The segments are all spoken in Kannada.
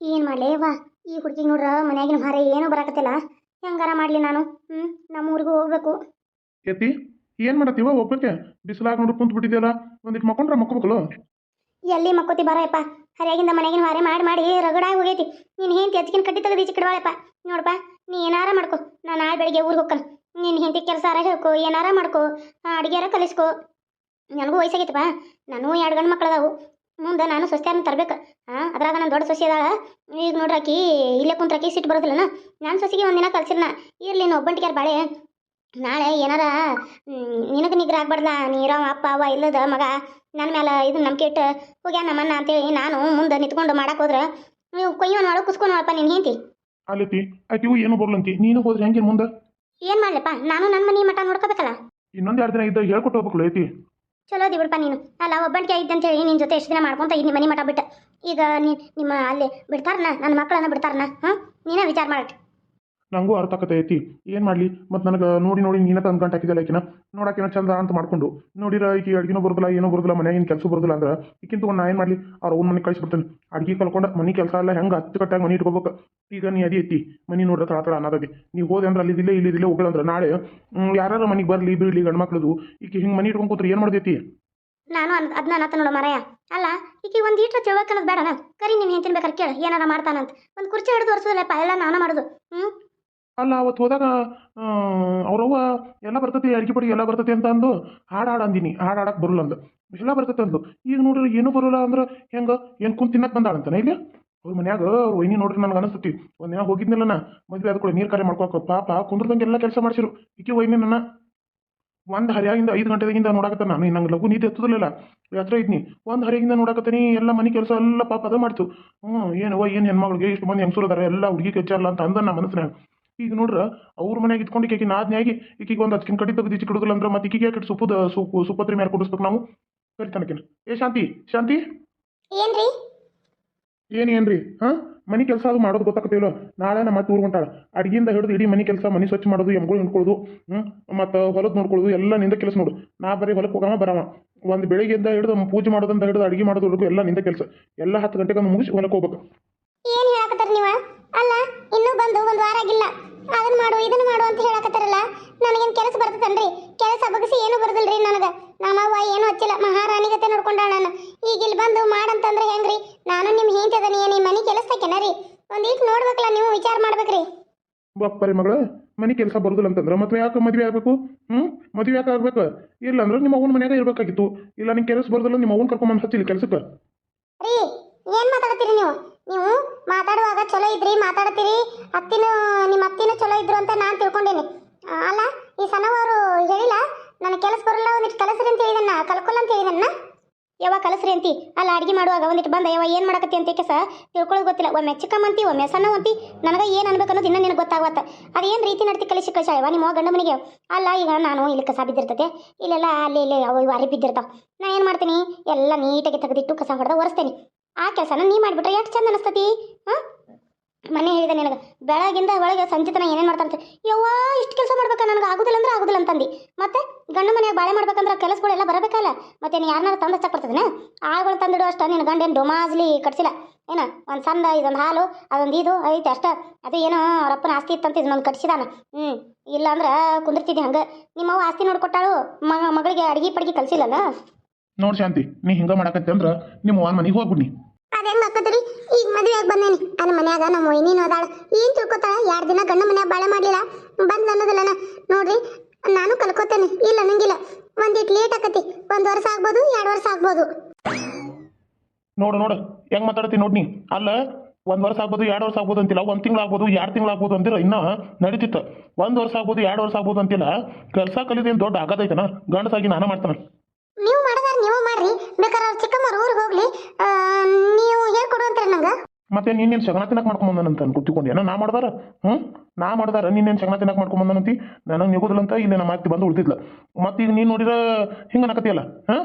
ಏನು ಮಾಡಲಿ? ವಾ ಈ ಹುಡುಗಿಗೆ ನೋಡ್ರ ಮನ್ಯಾಗಿನ ಭಾರ ಏನೂ ಬರಾಕತ್ತಿಲ್ಲ. ಹೆಂಗಾರ ಮಾಡಲಿ ನಾನು? ಹ್ಞೂ ನಮ್ಮ ಊರಿಗೂ ಹೋಗ್ಬೇಕು. ಎತ್ತಿ ಏನು ಮಾಡತ್ತೀವ ಒಬ್ಬಕ್ಕೆ? ಬಿಸಿಲಾಗ ನೋಡಿ ಕುಂತು ಬಿಟ್ಟಿದ್ಯಲ್ಲ ಒಂದಿಟ್ಟು ಮಕ್ಕೊಂಡ್ರೆ ಮಕ್ಕೋಬೇಕಲ್ಲ? ಎಲ್ಲಿ ಮಕ್ಕೋತಿ ಬರಯಪ್ಪ ಹರಿಯಾಗಿಂದ ಮನೆಗಿನ ಹಾರೆ ಮಾಡಿ ಮಾಡಿ ರಗಡಾಗಿ ಹೋಗೈತಿ. ನೀನು ಹೆಂಡತಿ ಹಚ್ಕಿನ ಕಟ್ಟಿ ತೆಗೆದು ಈಚೆ ಕಿಡವಾಳಪ್ಪ. ನೋಡಪ್ಪ ನೀ ಏನಾರ ಮಾಡ್ಕೊ ನಾನು ನಾಳೆ ಬೆಳಿಗ್ಗೆ ಊರಿಗೆ ಹೋಗ್ಕನ್. ನಿನ್ನ ಹೆಂಡತಿ ಕೆಲಸ ಹೇಳ್ಕೊ ಏನಾರ ಮಾಡ್ಕೊ ಅಡುಗೆಯಾರ ಕಲಿಸ್ಕೊ. ನನಗೂ ವಯಸ್ಸಾಗೈತಪ್ಪ. ನಾನು ಎರಡು ಗಂಡು ಮಕ್ಳು ಅದಾವು ಮುಂದೆ ನಾನು ಸೊಸ್ತ್ಯಾರನ್ನ ತರ್ಬೇಕು. ಹಾಂ ಅದ್ರಾಗ ನಾನು ದೊಡ್ಡ ಸೊಸೆ ಅದಾಳ. ಈಗ ನೋಡ್ರಾಕಿ ಇಲ್ಲೇ ಕುಂತ್ರಾಕಿ ಸಿಟ್ಟು ಬರೋದಿಲ್ಲನ. ನಾನು ಸೊಸೆಗೆ ಒಂದಿನ ಕಲ್ಸಿರ್ನ ಇರ್ಲಿ ನೀನು ಒಬ್ಬಂಟಿಗೆ ಬಾಳೆ. ನಾಳೆ ಏನಾರ ನಿನಗೆ ನಿಗ್ರ ಆಗ್ಬಾರ್ದ? ನೀರವ ಅಪ್ಪ ಅವ ಇಲ್ಲದ ಮಗ ನನ್ನ ಮೇಲೆ ಇದು ನಂಬಿಕೆ ಇಟ್ಟು ಹೋಗ್ಯಾನ ನಮ್ಮನ್ನ ಅಂತೇಳಿ ನಾನು ಮುಂದೆ ನಿಂತ್ಕೊಂಡು ಮಾಡಕ್ಕೆ ಹೋದ್ರೆ ನೀವು ಕೊಯ್ಯೋನ್ ಮಾಡೋ ಕುಸ್ಕೊಂಡು ಮಾಡಪ್ಪ ನೀನು ಹೆಂತಿ ಆಯ್ತು ಇವು ಏನು ಬರ್ಲಂತಿ ನೀನು ಹೋದ್ರೆ ಹೆಂಗೆ ಮುಂದೆ? ಏನು ಮಾಡ್ಲಪ್ಪ? ನಾನು ನನ್ನ ಮನೆ ಮಠ ನೋಡ್ಕೋಬೇಕಲ್ಲ. ಇನ್ನೊಂದು ಎರಡು ದಿನ ಇದ್ದ ಹೇಳ್ಕೊಟ್ಟು ಹೋಗ್ಬೇಕಲ್ಲ ಐತಿ ಚಲೋ ಬಿಡಪ್ಪ ನೀನು. ಅಲ್ಲ ಒಬ್ಬಂಟಿಗೆ ಅಂತ ಹೇಳಿ ನಿನ್ನ ಜೊತೆ ಎಷ್ಟು ದಿನ ಮಾಡ್ಕೊಂತ ಇದ್ದೀನಿ ಮನೆ ಮಠ ಬಿಟ್ಟು. ಈಗ ನೀ ನಿಮ್ಮ ಅಲ್ಲಿ ಬಿಡ್ತಾರನ? ನನ್ನ ಮಕ್ಕಳನ್ನ ಬಿಡ್ತಾರನ? ಹಾಂ ನೀನೇ ವಿಚಾರ ಮಾಡಿ ನಂಗೂ ಅರ್ಥ ಆಕತ್ತೆ ಐತಿ ಏನು ಮಾಡಲಿ? ಮತ್ತು ನನಗೆ ನೋಡಿ ನೋಡಿ ನೀನ ತಂದು ಗಂಟೆ ಹಾಕಿದಲ್ಲ ಆಕಿನ ನೋಡಾಕಿನ ಚಂದ ಅಂತ ಮಾಡ್ಕೊಂಡು. ನೋಡಿರ ಈಕಿ ಅಡ್ಗಿನೂ ಬರೋದಿಲ್ಲ, ಏನೂ ಬರೋದಿಲ್ಲ ಮನ್ಯಾಗಿನ ಕೆಲಸ ಬರೋದಿಲ್ಲ ಅಂದ್ರೆ ಈಕಿಂತ ಒಂದು ನಾ ಏನು ಮಾಡಲಿ? ಅವ್ರ ಅವ್ನ ಮನೆ ಕಳಿಸ್ಬಿಡ್ತೇನೆ ಅಡ್ಗೆ ಕಲ್ಕೊಂಡು ಮನೆ ಕೆಲಸ ಎಲ್ಲ ಹೆಂಗೆ ಅಚ್ಚುಕಟ್ಟಾಗಿ ಮನೆ ಇಟ್ಕೋಬೇಕು? ಈಗ ನೀ ಅದೇ ಐತಿ ಮನೆ ನೋಡ್ರೆ ತಳ ತಳ ಅನ್ನೋದಿ ನೀವು ಹೋದೆ ಅಂದ್ರೆ ಅಲ್ಲಿದ್ದಿಲ್ಲ ಇಲ್ಲಿದ್ದಿಲ್ಲ ಹೋಗಲ್ಲ ನಾಳೆ ಯಾರು ಮನೆಗೆ ಬರಲಿ ಬಿಡಲಿ ಗಂಡು ಮಕ್ಳದು, ಈಕೆ ಹಿಂಗೆ ಮನೆ ಇಟ್ಕೊಂಡು ಕೂತ್ರೆ ಏನು ಮಾಡ್ದೈತಿ? ನಾನು ಅದನ್ನ ಅನ್ನತ್ತ ನೋಡು ಮರಯ್ಯ ಅಲ್ಲ, ಈಕೆ ಒಂದು ಈಟ್ರ ಚೌಕ ಅನ್ನೋದು ಬೇಡನ? ಕರಿ ನೀನು ಹೆಂತಿನ ಬೇಕಾರೆ ಕೇಳು, ಏನಾರ ಮಾಡ್ತಾನಂತ. ಒಂದು ಕುರ್ಚಿ ಹಿಡಿದು ತೋರಿಸೋದಿಲ್ಲಪ್ಪ ಎಲ್ಲ ನಾನು ಮಾಡೋದು. ಹ್ಞೂ ಅಲ್ಲ, ಅವತ್ತು ಹೋದಾಗ ಅವ್ರವ್ವ ಎಲ್ಲ ಬರ್ತೈತಿ ಅಡಿಗೆ ಪಡಿ ಎಲ್ಲ ಬರ್ತೈತಿ ಅಂತ ಅಂದು, ಹಾಡು ಹಾಡು ಅಂದಿನಿ. ಹಾಡು ಹಾಡಕ್ಕೆ ಬರಲ್ಲ ಅಂದು. ಎಲ್ಲ ಬರ್ತೈತೆ ಅಂದು. ಈಗ ನೋಡ್ರಿ, ಏನೂ ಬರಲ್ಲ ಅಂದ್ರೆ ಹೆಂಗೆ, ಏನು ಕುಂತು ತಿನ್ನಕ್ಕೆ ಬಂದಾಳಂತಾನೆ ಇಲ್ಲಿ? ಅವ್ರ ಮನ್ಯಾಗ ಅವ್ರ ವೈನಿ ನೋಡ್ರಿ ನನಗೆ ಅನಿಸ್ತತಿ. ಒಂದು ದಿನ ಹೋಗಿದ್ನಲ್ಲ ನಾ, ಮದುವೆ ಆದ ಕೂಡ ನೀರು ಕಾರ್ಯ ಮಾಡ್ಕೊಕ ಪಾಪ ಕುಂದ್ರದಂಗೆ ಎಲ್ಲ ಕೆಲಸ ಮಾಡಿಸಿರು. ಈಕೆ ವೈನಿ ನನ್ನ ಒಂದು ಹರಿಯಾಗಿಂದ ಐದು ಗಂಟೆದಾಗಿಂದ ನೋಡಕತ್ತ ನಾನು. ನಂಗೆ ಲಘು ನೀತಿ ಎತ್ತದಿಲ್ಲ ಯಾತ್ರ ಇದ್ನಿ. ಒಂದು ಹರಿಯಾಗಿಂದ ನೋಡಕತ್ತೀನಿ, ಎಲ್ಲ ಮನೆ ಕೆಲಸ ಎಲ್ಲ ಪಾಪ ಅದ ಮಾಡ್ತು. ಹ್ಞೂ ಏನವ ಏನು ಹೆಣ್ಮಗಳಿಗೆ ಇಷ್ಟು ಮಂದಿ ಹೆಂಗಸರು ಅದಾರ, ಎಲ್ಲ ಹುಡುಗಿ ಕೆಚ್ಚಲ್ಲ ಅಂತ ಅಂದ ನನ್ನ ಮನಸ್ಸಿನಾಗ. ಈಗ ನೋಡ್ರ ಅವ್ರ ಮನೆಗೆ ಇಟ್ಕೊಂಡು ಈಕೆ ನಾದ್ನ್ಯಾಗಿ ಈಕಿಗೆ ಒಂದು ಹಚ್ಕಿನ ಕಡಿ ತೆಗೆದು ಕಿಡುದಿಲ್ಲ ಅಂದ್ರೆ ಮತ್ತೆ ಈಕಿಗೆ ಯಾಕೆ ಸುಪ್ಪದ ಸುಪ್ಪು ಸುಪತ್ರಿ ಮೇಲೆ ಕೊಡಿಸ್ಬೇಕು ನಾವು? ಕರಿತಾನಕಿನ ಏ ಶಾಂತಿ ಶಾಂತಿ? ಏನ್ರಿ? ಏನು ಏನ್ರಿ? ಹಾಂ? ಮನೆ ಕೆಲಸ ಅದು ಮಾಡೋದು ಗೊತ್ತಾಗ್ತಿಲ್ಲ ನಾಳೆ ನಮ್ಮ ಮತ್ತೆ ಊರು ಹೊಂಟಾಳ. ಅಡಿಗಿಂದ ಹಿಡಿದು ಇಡೀ ಮನೆ ಕೆಲಸ ಮನೆ ಸ್ವಚ್ಛ ಮಾಡೋದು ಎಮ್ಗಳು ಹಿಂಡ್ಕೊಳ್ಳೋದು ಹ್ಞೂ ಮತ್ತು ಹೊಲದ ನೋಡ್ಕೊಳ್ಳೋದು ಎಲ್ಲ ನಿಂದ ಕೆಲಸ ನೋಡು. ನಾ ಬರೀ ಹೊಲಕ್ಕೆ ಹೋಗಮ್ಮ ಬರವ ಒಂದು ಬೆಳಿಗ್ಗೆಯಿಂದ ಹಿಡಿದು ಪೂಜೆ ಮಾಡೋದಂತ ಹಿಡಿದು ಅಡುಗೆ ಮಾಡೋದು ಎಲ್ಲ ನಿಂದ ಕೆಲಸ. ಎಲ್ಲ ಹತ್ತು ಗಂಟೆಗೆ ಮುಗಿಸಿ ಹೊಲಕ್ಕೆ ಹೋಗ್ಬೇಕು. ಏನು ಹೇಳಕತ್ತಾರ ನೀವ? ಅಲ್ಲ ಇನ್ನೂ ಬಂದು ಒಂದು ವಾರ ಆಗಿಲ್ಲ ಅದನ್ನ ಮಾಡು ಇದನ್ನ ಮಾಡು ಅಂತ ಹೇಳಕತ್ತಾರಲ್ಲ? ನನಗೇನು ಕೆಲಸ ಬರ್ತದನ್ರಿ? ಕೆಲಸ ಬಗ್ಸಿ ಏನು ಬರೋದಿಲ್ರಿ ನನಗ. ನಮ್ಮವ್ವ ಏನು ಹಚ್ಚಿಲ್ಲ. ಮಹಾರಾಣಿಗತೆ ನೋಡ್ಕೊಂಡಾಳ ನಾನು ಈಗ ಇಲ್ಲಿ ಬಂದು ಮಾಡಂತಂದ್ರೆ ಹೆಂಗ್ರಿ? ನಾನು ನಿಮ್ಮ ಹೆಂಡತಿ ಏನು ಈ ಮನೆ ಕೆಲಸ ರೀ? ಒಂದೀಟ್ ನೋಡ್ಬೇಕಲ್ಲ ನೀವು ವಿಚಾರ ಮಾಡ್ಬೇಕ್ರಿ. ಬಪ್ಪರಿ ಮಗಳ ಮನೆ ಕೆಲಸ ಬರೋದಿಲ್ಲ ಅಂತಂದ್ರೆ ಮತ್ತೆ ಯಾಕೆ ಮದುವೆ ಆಗಬೇಕು? ಹ್ಞೂ ಮದುವೆ ಯಾಕೆ ಆಗ್ಬೇಕು? ಇಲ್ಲ ಅಂದ್ರೆ ನಿಮ್ಮ ಅವನ ಮನೆಯಾಗ ಇರ್ಬೇಕಾಗಿತ್ತು. ಇಲ್ಲ ನಿಂಗೆ ಕೆಲಸ ಬರೋದಿಲ್ಲ ನಿಮ್ಮ ಅವನ ಕರ್ಕೊಂಬಂದು ಹಚ್ಚಿಲ್ಲ ಕೆಲಸಕ್ಕೆ. ರೀ ಏನ್ ಮಾತಾಡ್ತೀರಿ ನೀವು? ನೀವು ಮಾತಾಡುವಾಗ ಚಲೋ ಇದ್ರಿ, ಮಾತಾಡ್ತೀರಿ. ಅತ್ತಿನ, ನಿಮ್ಮ ಅತ್ತಿನ ಚಲೋ ಇದ್ರು ಅಂತ ನಾನು ತಿಳ್ಕೊಂಡೇನಿ. ಅಲ್ಲ, ಈ ಸಣ್ಣವರು ಹೇಳಿಲ್ಲ, ನನ್ನ ಕೆಲಸ ಬರಲ್ಲ ಒಂದಿಟ್ಟು ಕಲಸ್ರಿ ಅಂತ ಹೇಳಿದನ್ನ, ಕಲ್ಕೊಲ್ಲ ಅಂತ ಹೇಳಿದನ್ನ? ಯಾವ ಕಲಸ್ರಿ ಅಂತಿ. ಅಲ್ಲ, ಅಡಿಗೆ ಮಾಡುವಾಗ ಒಂದಿಟ್ಟು ಬಂದ ಯಾವ ಏನು ಮಾಡಕತ್ತಿ ಅಂತ ಕೆಸ? ತಿಳ್ಕೊಳ್ಳೋದು ಗೊತ್ತಿಲ್ಲ. ಒಮ್ಮೆ ಚಿಕ್ಕಮ್ಮಂತಿ ಒಮ್ಮೆ ಸಣ್ಣವಂತಿ ನನಗೆ ಏನು ಅನ್ಬೇಕು ಅನ್ನೋದು ಇನ್ನೂ ನಿನಗೆ ಗೊತ್ತಾಗತ್ತ ಅದೇನು ರೀತಿ ನಡ್ತಿ ಕಲಿಸಿ ಕಳಿಸಾಳವ ನಿಮ್ಮ ಗಂಡ ಮನೆಗೆ? ಅಲ್ಲ, ಈಗ ನಾನು ಇಲ್ಲಿ ಕಸ ಬಿದ್ದಿರ್ತದೆ ಇಲ್ಲೆಲ್ಲ ಅಲ್ಲಿ, ಇಲ್ಲಿ, ಅವು ಅರಿ ಬಿದ್ದಿರ್ತಾವ. ನಾ ಏನು ಮಾಡ್ತೀನಿ? ಎಲ್ಲ ನೀಟಾಗಿ ತೆಗೆದಿಟ್ಟು ಕಸ ಹೊಡೆದ ಒರೆಸ್ತೇನೆ. ಆ ಕೆಲಸನ ನೀ ಮಾಡಿಬಿಟ್ರೆ ಎಷ್ಟು ಚಂದ ಅನಿಸ್ತತಿ ಮನೆ ಹೇಳಿದೆ ನಿನಗೆ, ಬೆಳಗಿಂದ ಒಳಗೆ ಸಂಜೆ ತನಕ ಏನೇನು ಮಾಡ್ತಾರಂತೆ? ಯವ್ವ, ಇಷ್ಟು ಕೆಲಸ ಮಾಡ್ಬೇಕಾ ನನಗೆ ಆಗುದಿಲ್ಲ ಅಂದ್ರೆ ಆಗುದಿಲ್ಲ ಅಂತಂದು. ಮತ್ತೆ ಗಂಡು ಮನೆಯಾಗ ಬಾಳೆ ಮಾಡ್ಬೇಕಂದ್ರೆ ಕೆಲಸಗಳೆಲ್ಲ ಬರಬೇಕಲ್ಲ? ಮತ್ತೆ ನೀನು ಯಾರನ್ನಾರು ತಂದು ಹಚ್ಚಕ್ಕೆ ಬರ್ತದೇನ ಆಳುಗಳು ತಂದಿಡು ಅಷ್ಟ ನಿನ್ನ ಗಂಡ ಏನು ಡೊಮಾಜ್ಲಿ ಕಟ್ಸಿಲ್ಲ. ಏನ, ಒಂದು ಸಂದ ಇದೊಂದು ಹಾಲು, ಅದೊಂದು ಇದು, ಐತೆ ಅಷ್ಟ. ಅದು ಏನೋ ಅವರಪ್ಪನ ಆಸ್ತಿ ಇತ್ತಂತ ಇದನ್ನೊಂದು ಕಟ್ಸಿದಾನ. ಹ್ಞೂ ಇಲ್ಲ ಅಂದ್ರೆ ಕುಂದಿರ್ತಿದ್ದೆ ಹಂಗೆ. ನಿಮ್ಮವ್ವ ಆಸ್ತಿ ನೋಡ್ಕೊಟ್ಟಾಳು ಮಗ ಮಗಳಿಗೆ ಅಡಿಗೆ ಪಡಿಗೆ ಕಲ್ಸಿಲ್ಲಲ್ಲ ನೋಡಿ ಶಾಂತಿ, ನೀ ಹಿಂಗೆ ಮಾಡಕತ್ತೆ ಅಂದ್ರೆ ನಿಮ್ಮ ಅವನ ಮನೆಗೆ ಹೋಗ್ಬಿಡ್ನಿ. ಅದೇನ್ ಹಾಕತ್ರಿ ಈಗ ಮದುವೆ ಆಗಿ ಬಂದೇನಿ. ನನ್ನ ಮನ್ಯಾಗ ನಮ್ಮ ಮೊಯ್ನಿನ ಅದಾಳ. ಏನ್ ತಿಳ್ಕೊತಾಳ? ಎರಡು ದಿನ ಗಂಡ ಮನ್ಯಾಗ ಬಾಳೆ ಮಾಡ್ಲಿಲ್ಲ? ಬಂದ್ ಅನ್ನೋದಿಲ್ಲನ ನೋಡ್ರಿ, ನಾನು ಕಲ್ಕೋತೇನೆ. ಇಲ್ಲ ನಂಗಿಲ್ಲ ಒಂದಿಟ್ ಲೇಟ್ ಆಕತಿ. ಒಂದ್ ವರ್ಷ ಆಗ್ಬೋದು, ಎರಡು ವರ್ಷ ಆಗ್ಬೋದು. ನೋಡು ನೋಡು. ಹೆಂಗ್ ಮಾತಾಡ್ತೀನಿ ನೋಡಿ ನೀ. ಅಲ್ಲ, ಒಂದ್ ವರ್ಷ ಆಗ್ಬೋದು, ಎರಡು ವರ್ಷ ಆಗ್ಬೋದು ಅಂತಿಲ್ಲ. ಒಂದ್ ತಿಂಗಳು ಆಗ್ಬೋದು, ಎರಡು ತಿಂಗಳು ಆಗ್ಬೋದು ಅಂತಿಲ್ಲ ಇನ್ನ ನಡೀತಿತ್ತು. ಒಂದ್ ವರ್ಷ ಆಗ್ಬೋದು, ಎರಡು ವರ್ಷ ಆಗ್ಬೋದು ಅಂತಿಲ್ಲ. ಕೆಲಸ ಕಲಿದೇನು ದೊಡ್ಡ ಆಗದೈತನ ಗಂಡಸಾಗಿ ನಾನು ಮಾಡ್ತಾನೆ? ನೀವು ಮಾಡದಾರ ನೀವು ಮಾಡ್ರಿ. ಬೇಕಾದ್ರೆ ಅವ್ರ ಚಿಕ್ಕಮ್ಮರ ಊರಿಗೆ ಹೋಗ್ಲಿ. ಆ, ನೀವು ಹೇಳ್ಕೊಡು ಅಂತಾರೆ ನಂಗೆ? ಮತ್ತೆ ನೀನೇನು ಶಗನ ತಿನ್ನಕ್ಕೆ ಮಾಡ್ಕೊಂಬಂದನಂತ ಕೂತ್ಕೊಂಡೇನ ನಾ ಮಾಡ್ದಾರ? ಹ್ಞೂ ನಾ ಮಾಡ್ದಾರ? ನೀನೇನು ಶಗನ ತಿನ್ನಕ್ಕೆ ಮಾಡ್ಕೊಂಬಂದನಂತಿ ನನಗೆ ನಿಗೋದಿಲ್ಲಂತ ಇಲ್ಲಿ ನಮ್ಮ ಅತ್ತಿ ಬಂದು ಉಳ್ತಿದ್ಲ ಮತ್ತೆ ಈಗ ನೀನು ನೋಡಿರ ಹಿಂಗೆ ಅನ್ನಕತ್ತಿಯಲ್ಲ ಹಾಂ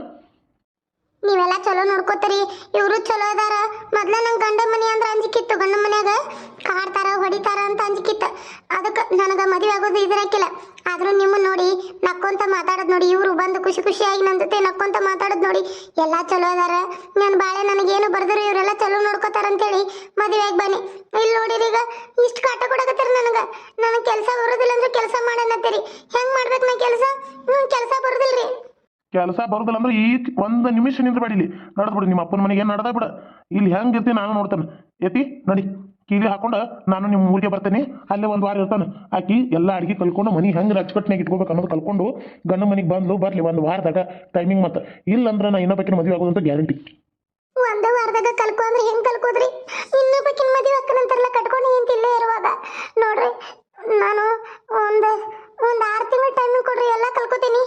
ನೀವೆಲ್ಲ ಚಲೋ ನೋಡ್ಕೋತೀರಿ. ಇವರು ಚಲೋ ಅದಾರ. ಮೊದ್ಲ ನಂಗೆ ಗಂಡ ಮನೆ ಅಂದ್ರೆ ಅಂಜಿಕಿತ್ತು. ಗಂಡ ಮನ್ಯಾಗ ಕಾಡ್ತಾರ, ಹೊಡಿತಾರ ಅಂತ ಅಂಜಿಕಿತ್ತು. ಅದಕ್ಕೆ ನನಗೆ ಮದುವೆ ಆಗೋದು ಇದ್ರಾಕಿಲ್ಲ. ಆದರೂ ನಿಮ್ಮ ನೋಡಿ ನಕ್ಕೊಂತ ಮಾತಾಡೋದು ನೋಡಿ, ಇವರು ಬಂದು ಖುಷಿ ಖುಷಿಯಾಗಿ ನನ್ನ ಜೊತೆ ನಕ್ಕೊಂತ ಮಾತಾಡೋದು ನೋಡಿ, ಎಲ್ಲ ಚಲೋ ಅದಾರ. ನನ್ನ ಬಾಳೆ ನನಗೇನು ಬರ್ದ್ರು ಇವರೆಲ್ಲ ಚಲೋ ನೋಡ್ಕೋತಾರ ಮದುವೆ ಮದುವೆಯಾಗಿ ಬನ್ನಿ. ಇಲ್ಲಿ ನೋಡಿರಿ ಈಗ ಇಷ್ಟು ಕಾಟ ಕೊಡಕತ್ತೀರಿ ನನಗೆ. ನನಗೆ ಕೆಲಸ ಬರೋದಿಲ್ಲ ಅಂದ್ರೆ ಕೆಲಸ ಮಾಡನತ್ತೀರಿ ಹೆಂಗ್ ಮಾಡ್ಬೇಕು ನಾ ಕೆಲಸ? ಹ್ಞೂ ಕೆಲಸ ಬರೋದಿಲ್ರಿ. ಕೆಲಸ ಬರುದಿಲ್ಲ ಅಂದ್ರೆ ಈ ಒಂದು ನಿಮಿಷ ಇಲ್ಲಿ. ನಡೆದ್ಬಿಡು ನಿಮ್ಮ ಅಪ್ಪನ ಮನೆಗೆ ನಡೆದ ಬಿಡ. ಇಲ್ಲಿ ಹೆಂಗೆ ಇರ್ತೀನಿ ನಾನು ನೋಡ್ತೇನೆ. ಎತ್ತಿ ನಡಿ. ಕೀಲಿ ಹಾಕೊಂಡು ನಾನು ನಿಮ್ಮ ಊರಿಗೆ ಬರ್ತೇನೆ. ಅಲ್ಲೇ ಒಂದು ವಾರ ಇರ್ತಾನೆ. ಆಕಿ ಎಲ್ಲ ಅಡಿಗೆ ಕಲ್ಕೊಂಡು ಮನೆ ಹೆಂಗೆ ಅಚ್ಚುಕಟ್ಟಿನಾಗ ಇಟ್ಕೋಬೇಕು ಅನ್ನೋದು ಕಲ್ಕೊಂಡು ಗಂಡ ಮನೆಗೆ ಬಂದು ಬರಲಿ, ಒಂದು ವಾರದಾಗ ಟೈಮಿಂಗ್ ಮತ್ತೆ ಇಲ್ಲಂದ್ರೆ ನಾ ಇನ್ನೊಬ್ಬಕಿನ ಮದುವೆ ಆಗೋದಂತ ಗ್ಯಾರಂಟಿ ಒಂದು ವಾರದಾಗ ಕಲ್ಕೊ ಅಂದ್ರೆ ಹೆಂಗ್ ಕಲ್ಕೋದ್ರಿ? ಇನ್ನೊಬ್ಬಕಿನ ಮದುವೆ ಅಕ್ಕನಂತಾರಲ್ಲ ಕಟ್ಕೊಂಡು ಇಲ್ಲೇ ಇರುವಾಗ. ನೋಡ್ರಿ, ನಾನು ಒಂದು ಒಂದು ಆರು ತಿಂಗಳ ಟೈಮಿಂಗ್ ಕೊಡ್ರಿ, ಎಲ್ಲ ಕಲ್ಕೋತೀನಿ.